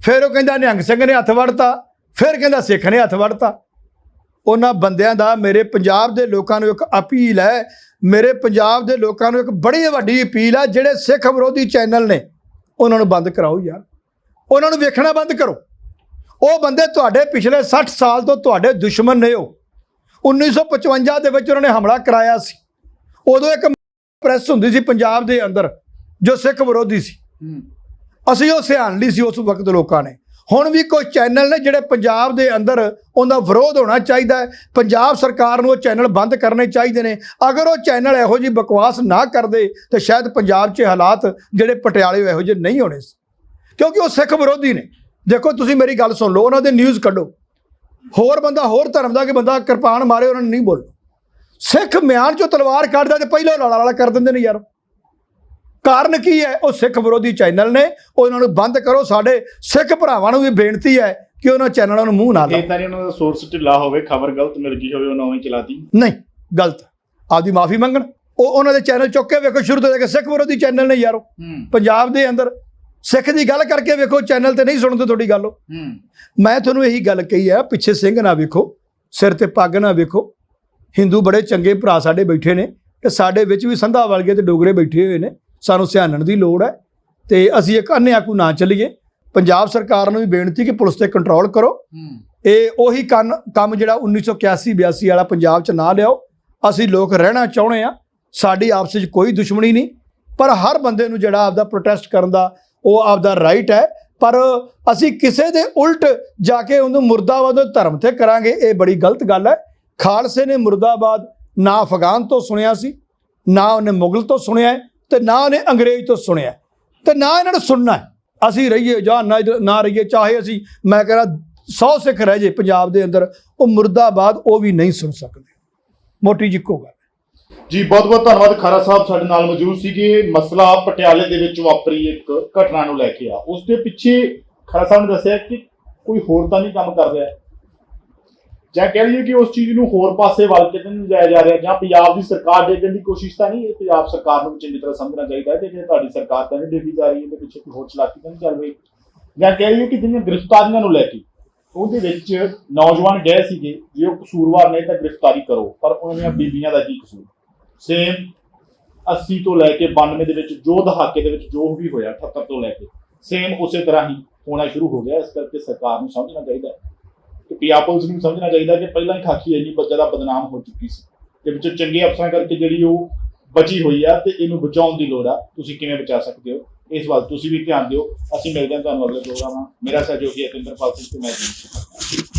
[SPEAKER 1] ਫਿਰ ਉਹ ਕਹਿੰਦਾ ਨਿਹੰਗ ਸਿੰਘ ਨੇ ਹੱਥ ਵੜਤਾ ਫਿਰ ਕਹਿੰਦਾ ਸਿੱਖ ਨੇ ਹੱਥ ਵੜਤਾ। ਉਹਨਾਂ ਬੰਦਿਆਂ ਦਾ ਮੇਰੇ ਪੰਜਾਬ ਦੇ ਲੋਕਾਂ ਨੂੰ ਇੱਕ ਅਪੀਲ ਹੈ ਮੇਰੇ ਪੰਜਾਬ ਦੇ ਲੋਕਾਂ ਨੂੰ ਇੱਕ ਬੜੀ ਵੱਡੀ ਅਪੀਲ ਹੈ ਜਿਹੜੇ ਸਿੱਖ ਵਿਰੋਧੀ ਚੈਨਲ ਨੇ ਉਹਨਾਂ ਨੂੰ ਬੰਦ ਕਰਾਓ ਯਾਰ। ਉਹਨਾਂ ਨੂੰ ਵੇਖਣਾ ਬੰਦ ਕਰੋ। ਉਹ ਬੰਦੇ ਤੁਹਾਡੇ ਪਿਛਲੇ 60 ਸਾਲ ਤੋਂ ਤੁਹਾਡੇ ਦੁਸ਼ਮਣ ਨੇ ਉਹ। 1955 ਦੇ ਵਿੱਚ ਉਹਨਾਂ ਨੇ ਹਮਲਾ ਕਰਾਇਆ ਸੀ। ਉਦੋਂ ਇੱਕ ਪ੍ਰੈਸ ਹੁੰਦੀ ਸੀ ਪੰਜਾਬ ਦੇ ਅੰਦਰ ਜੋ ਸਿੱਖ ਵਿਰੋਧੀ ਸੀ। ਅਸੀਂ ਉਹ ਸਿਆਣ ਲਈ ਸੀ ਉਸ ਵਕਤ ਲੋਕਾਂ ਨੇ। ਹੁਣ ਵੀ ਕੋਈ ਚੈਨਲ ਨੇ ਜਿਹੜੇ ਪੰਜਾਬ ਦੇ ਅੰਦਰ ਉਹਦਾ ਵਿਰੋਧ ਹੋਣਾ ਚਾਹੀਦਾ ਹੈ। ਪੰਜਾਬ ਸਰਕਾਰ ਨੂੰ ਉਹ ਚੈਨਲ ਬੰਦ ਕਰਨੇ ਚਾਹੀਦੇ ਨੇ। ਅਗਰ ਉਹ ਚੈਨਲ ਇਹੋ ਜੀ ਬਕਵਾਸ ਨਾ ਕਰਦੇ, ਤੇ ਸ਼ਾਇਦ ਪੰਜਾਬ 'ਚ ਹਾਲਾਤ ਜਿਹੜੇ ਪਟਿਆਲੇ ਇਹੋ ਜਿਹੇ ਨਹੀਂ ਹੋਣੇ ਸੀ। ਕਿਉਂਕਿ ਉਹ ਸਿੱਖ ਵਿਰੋਧੀ ਨੇ। ਦੇਖੋ, ਤੁਸੀਂ ਮੇਰੀ ਗੱਲ ਸੁਣ ਲਓ, ਉਹਨਾਂ ਦੇ ਨਿਊਜ਼ ਕੱਢੋ। ਹੋਰ ਬੰਦਾ ਹੋਰ ਧਰਮ ਦਾ ਕਿ ਬੰਦਾ ਕਿਰਪਾਨ ਮਾਰੇ, ਉਹਨਾਂ ਨੂੰ ਨਹੀਂ ਬੋਲੋ ਸਿੱਖ ਮਿਆਨ ਚੋਂ ਤਲਵਾਰ ਕੱਢਦਾ ਤੇ ਪਹਿਲਾਂ ਲਾਲਾ ਲਾਲਾ ਕਰ ਦਿੰਦੇ ਨੇ ਯਾਰ। ਕਾਰਨ ਕੀ ਹੈ? ਉਹ ਸਿੱਖ ਵਿਰੋਧੀ ਚੈਨਲ ਨੇ। ਉਹਨਾਂ ਨੂੰ ਬੰਦ ਕਰੋ। ਸਾਡੇ ਸਿੱਖ ਭਰਾਵਾਂ ਨੂੰ ਵੀ ਬੇਨਤੀ ਹੈ ਕਿ ਉਹਨਾਂ ਚੈਨਲਾਂ ਨੂੰ ਮੂੰਹ ਨਾ ਲਾਓ।
[SPEAKER 2] ਇਹ ਤਾਂ ਨਹੀਂ ਉਹਨਾਂ ਦਾ ਸੋਰਸ ਢਿੱਲਾ ਹੋਵੇ ਖਬਰ ਗਲਤ ਮਿਲ ਗਈ ਹੋਵੇ ਉਹਨਾਂ ਨੇ ਚਲਾਤੀ
[SPEAKER 1] ਨਹੀਂ ਗਲਤ। ਆਪਦੀ ਮਾਫੀ ਮੰਗਣ। ਉਹ ਉਹਨਾਂ ਦੇ ਚੈਨਲ ਚੁੱਕ ਕੇ ਵੇਖੋ ਸ਼ੁਰੂ ਤੋਂ ਲੈ ਕੇ ਸਿੱਖ ਵਿਰੋਧੀ ਚੈਨਲ ਨੇ ਯਾਰੋ। ਪੰਜਾਬ ਦੇ ਅੰਦਰ ਸਿੱਖ ਦੀ ਗੱਲ ਕਰਕੇ ਵੇਖੋ ਚੈਨਲ ਤੇ ਨਹੀਂ ਸੁਣਦੇ ਤੁਹਾਡੀ ਗੱਲ। ਉਹ ਮੈਂ ਤੁਹਾਨੂੰ ਇਹੀ ਗੱਲ ਕਹੀ ਹੈ ਪਿੱਛੇ ਸਿੰਘ ਨਾ ਵੇਖੋ ਸਿਰ ਤੇ ਪੱਗ ਨਾ ਵੇਖੋ। ਹਿੰਦੂ ਬੜੇ ਚੰਗੇ ਭਰਾ ਸਾਡੇ ਬੈਠੇ ਨੇ ਤੇ ਸਾਡੇ ਵਿੱਚ ਵੀ ਸੰਧਾ ਵਰਗੇ ਤੇ ਡੋਗਰੇ ਬੈਠੇ ਹੋਏ ਨੇ। ਸਾਨੂੰ ਸਿਆਣਨ ਦੀ ਲੋੜ ਹੈ ਤੇ ਅਸੀਂ ਇੱਕ ਅੰਨ੍ਹਿਆਂ ਕੋ ਨਾ ਚੱਲੀਏ। ਪੰਜਾਬ ਸਰਕਾਰ ਨੂੰ ਵੀ ਬੇਨਤੀ ਕਿ ਪੁਲਿਸ ਤੇ ਕੰਟਰੋਲ ਕਰੋ। ਇਹ ਉਹੀ ਕੰਮ ਜਿਹੜਾ 1981 82 ਵਾਲਾ ਪੰਜਾਬ 'ਚ ਨਾ ਲਿਆਓ। ਅਸੀਂ ਲੋਕ ਰਹਿਣਾ ਚਾਹੁੰਦੇ ਆ ਸਾਡੀ ਆਪਸ ਵਿੱਚ ਕੋਈ ਦੁਸ਼ਮਣੀ ਨਹੀਂ। ਪਰ ਹਰ ਬੰਦੇ ਨੂੰ ਜਿਹੜਾ ਆਪਦਾ ਪ੍ਰੋਟੈਸਟ ਕਰਨ ਦਾ ਉਹ ਆਪਦਾ ਰਾਈਟ ਹੈ। ਪਰ ਅਸੀਂ ਕਿਸੇ ਦੇ ਉਲਟ ਜਾ ਕੇ ਉਹਨੂੰ ਮੁਰਦਾਬਾਦ ਧਰਮ ਤੇ ਕਰਾਂਗੇ ਇਹ ਬੜੀ ਗਲਤ ਗੱਲ ਹੈ। ਖਾਲਸੇ ਨੇ ਮੁਰਦਾਬਾਦ ਨਾ ਅਫਗਾਨ ਤੋਂ ਸੁਣਿਆ ਸੀ ਨਾ ਉਹਨੇ ਮੁਗਲ ਤੋਂ ਸੁਣਿਆ ਹੈ, ਤੇ ਨਾ ਉਹਨੇ ਅੰਗਰੇਜ਼ ਤੋਂ ਸੁਣਿਆ। ਹੈ, ਤੇ ਨਾ ਇਹਨਾਂ ਨੂੰ ਸੁਣਨਾ ਅਸੀਂ ਰਹੀਏ ਜਾਂ ਨਾ ਨਾ ਰਹੀਏ ਚਾਹੇ ਅਸੀਂ ਮੈਂ ਕਹਿੰਦਾ 100 ਸਿੱਖ ਰਹਿ ਜੇ ਪੰਜਾਬ ਦੇ ਅੰਦਰ ਉਹ ਮੁਰਦਾਬਾਦ ਉਹ ਵੀ ਨਹੀਂ ਸੁਣ ਸਕਦੇ। ਮੋਟੀ ਜਿਹੀ ਇੱਕੋ ਗੱਲ
[SPEAKER 2] ਜੀ ਬਹੁਤ ਬਹੁਤ ਧੰਨਵਾਦ ਖਾਰਾ ਸਾਹਿਬ ਸਾਡੇ ਨਾਲ ਮੌਜੂਦ ਸੀਗੇ। ਮਸਲਾ ਪਟਿਆਲੇ ਦੇ ਵਿੱਚ ਵਾਪਰੀ ਇੱਕ ਘਟਨਾ ਨੂੰ ਲੈ ਕੇ ਆ। ਉਸ ਦੇ ਪਿੱਛੇ ਖਾਰਾ ਸਾਹਿਬ ਨੇ ਦੱਸਿਆ ਕਿ ਕੋਈ ਹੋਰ ਤਾਂ ਨਹੀਂ ਕੰਮ ਕਰ ਰਿਹਾ। ਜਾਂ ਕਹਿ ਲਈਏ ਕਿ ਉਸ ਚੀਜ਼ ਨੂੰ ਹੋਰ ਪਾਸੇ ਵੱਲ ਕਿਤੇ ਨਹੀਂ ਜਾਇਆ ਜਾ ਰਿਹਾ, ਜਾਂ ਪੰਜਾਬ ਦੀ ਸਰਕਾਰ ਦੇਖਣ ਦੀ ਕੋਸ਼ਿਸ਼ ਤਾਂ ਨਹੀਂ, ਇਹ ਪੰਜਾਬ ਸਰਕਾਰ ਨੂੰ ਵੀ ਚੰਗੀ ਤਰ੍ਹਾਂ ਸਮਝਣਾ ਚਾਹੀਦਾ ਹੈ ਕਿ ਜੇ ਤੁਹਾਡੀ ਸਰਕਾਰ ਤਾਂ ਨਹੀਂ ਦੇਖੀ ਜਾ ਰਹੀ, ਇਹਦੇ ਪਿੱਛੇ ਕੋਈ ਹੋਰ ਚਲਾਕੀ ਤਾਂ ਨਹੀਂ ਚੱਲ ਰਹੀ। ਜਾਂ ਕਹਿ ਲਈਏ ਕਿ ਜਿਹੜੀਆਂ ਗ੍ਰਿਫਤਾਰੀਆਂ ਨੂੰ ਲੈ ਕੇ, ਉਹਦੇ ਵਿੱਚ ਨੌਜਵਾਨ ਗਏ ਸੀਗੇ, ਜੇ ਉਹ ਕਸੂਰਵਾਰ ਨੇ ਤਾਂ ਗ੍ਰਿਫਤਾਰੀ ਕਰੋ, ਪਰ ਉਹਨਾਂ ਦੀਆਂ ਬੀਬੀਆਂ ਦਾ ਕੀ ਕਸੂਰ? ਸੇਮ 80 ਤੋਂ ਲੈ ਕੇ 92 ਦੇ ਵਿੱਚ ਜੋ ਦਹਾਕੇ ਦੇ ਵਿੱਚ ਜੋ ਵੀ ਹੋਇਆ 78 ਤੋਂ ਲੈ ਕੇ ਸੇਮ ਉਸੇ ਤਰ੍ਹਾਂ ਹੀ ਹੋਣਾ ਸ਼ੁਰੂ ਹੋ ਗਿਆ, ਇਸ ਕਰਕੇ ਸਰਕਾਰ ਨੂੰ ਸਮਝਣਾ ਚਾਹੀਦਾ ਕਿ ਪੰਜਾਬ ਪੁਲਿਸ ਨੂੰ ਸਮਝਣਾ ਚਾਹੀਦਾ ਕਿ ਪਹਿਲਾਂ ਹੀ ਖਾਕੀ ਇੰਨੀ ਬ- ਜ਼ਿਆਦਾ ਬਦਨਾਮ ਹੋ ਚੁੱਕੀ ਸੀ। ਤੇ ਵਿੱਚੋਂ ਚੰਗੇ ਅਫਸਰਾਂ ਕਰਕੇ ਜਿਹੜੀ ਉਹ ਬਚੀ ਹੋਈ ਆ ਤੇ ਇਹਨੂੰ ਬਚਾਉਣ ਦੀ ਲੋੜ ਆ। ਤੁਸੀਂ ਕਿਵੇਂ ਬਚਾ ਸਕਦੇ ਹੋ? ਇਸ ਵੱਲ ਤੁਸੀਂ ਵੀ ਧਿਆਨ ਦਿਓ। ਅਸੀਂ ਮਿਲਦੇ ਹਾਂ ਤੁਹਾਨੂੰ ਅਗਲੇ ਪ੍ਰੋਗਰਾਮਾਂ ਮੇਰਾ ਸਹਿਯੋਗੀ ਅਤਿੰਦਰਪਾਲ ਸਿੰਘ ਤੇ ਮੈਂ ਜੀ।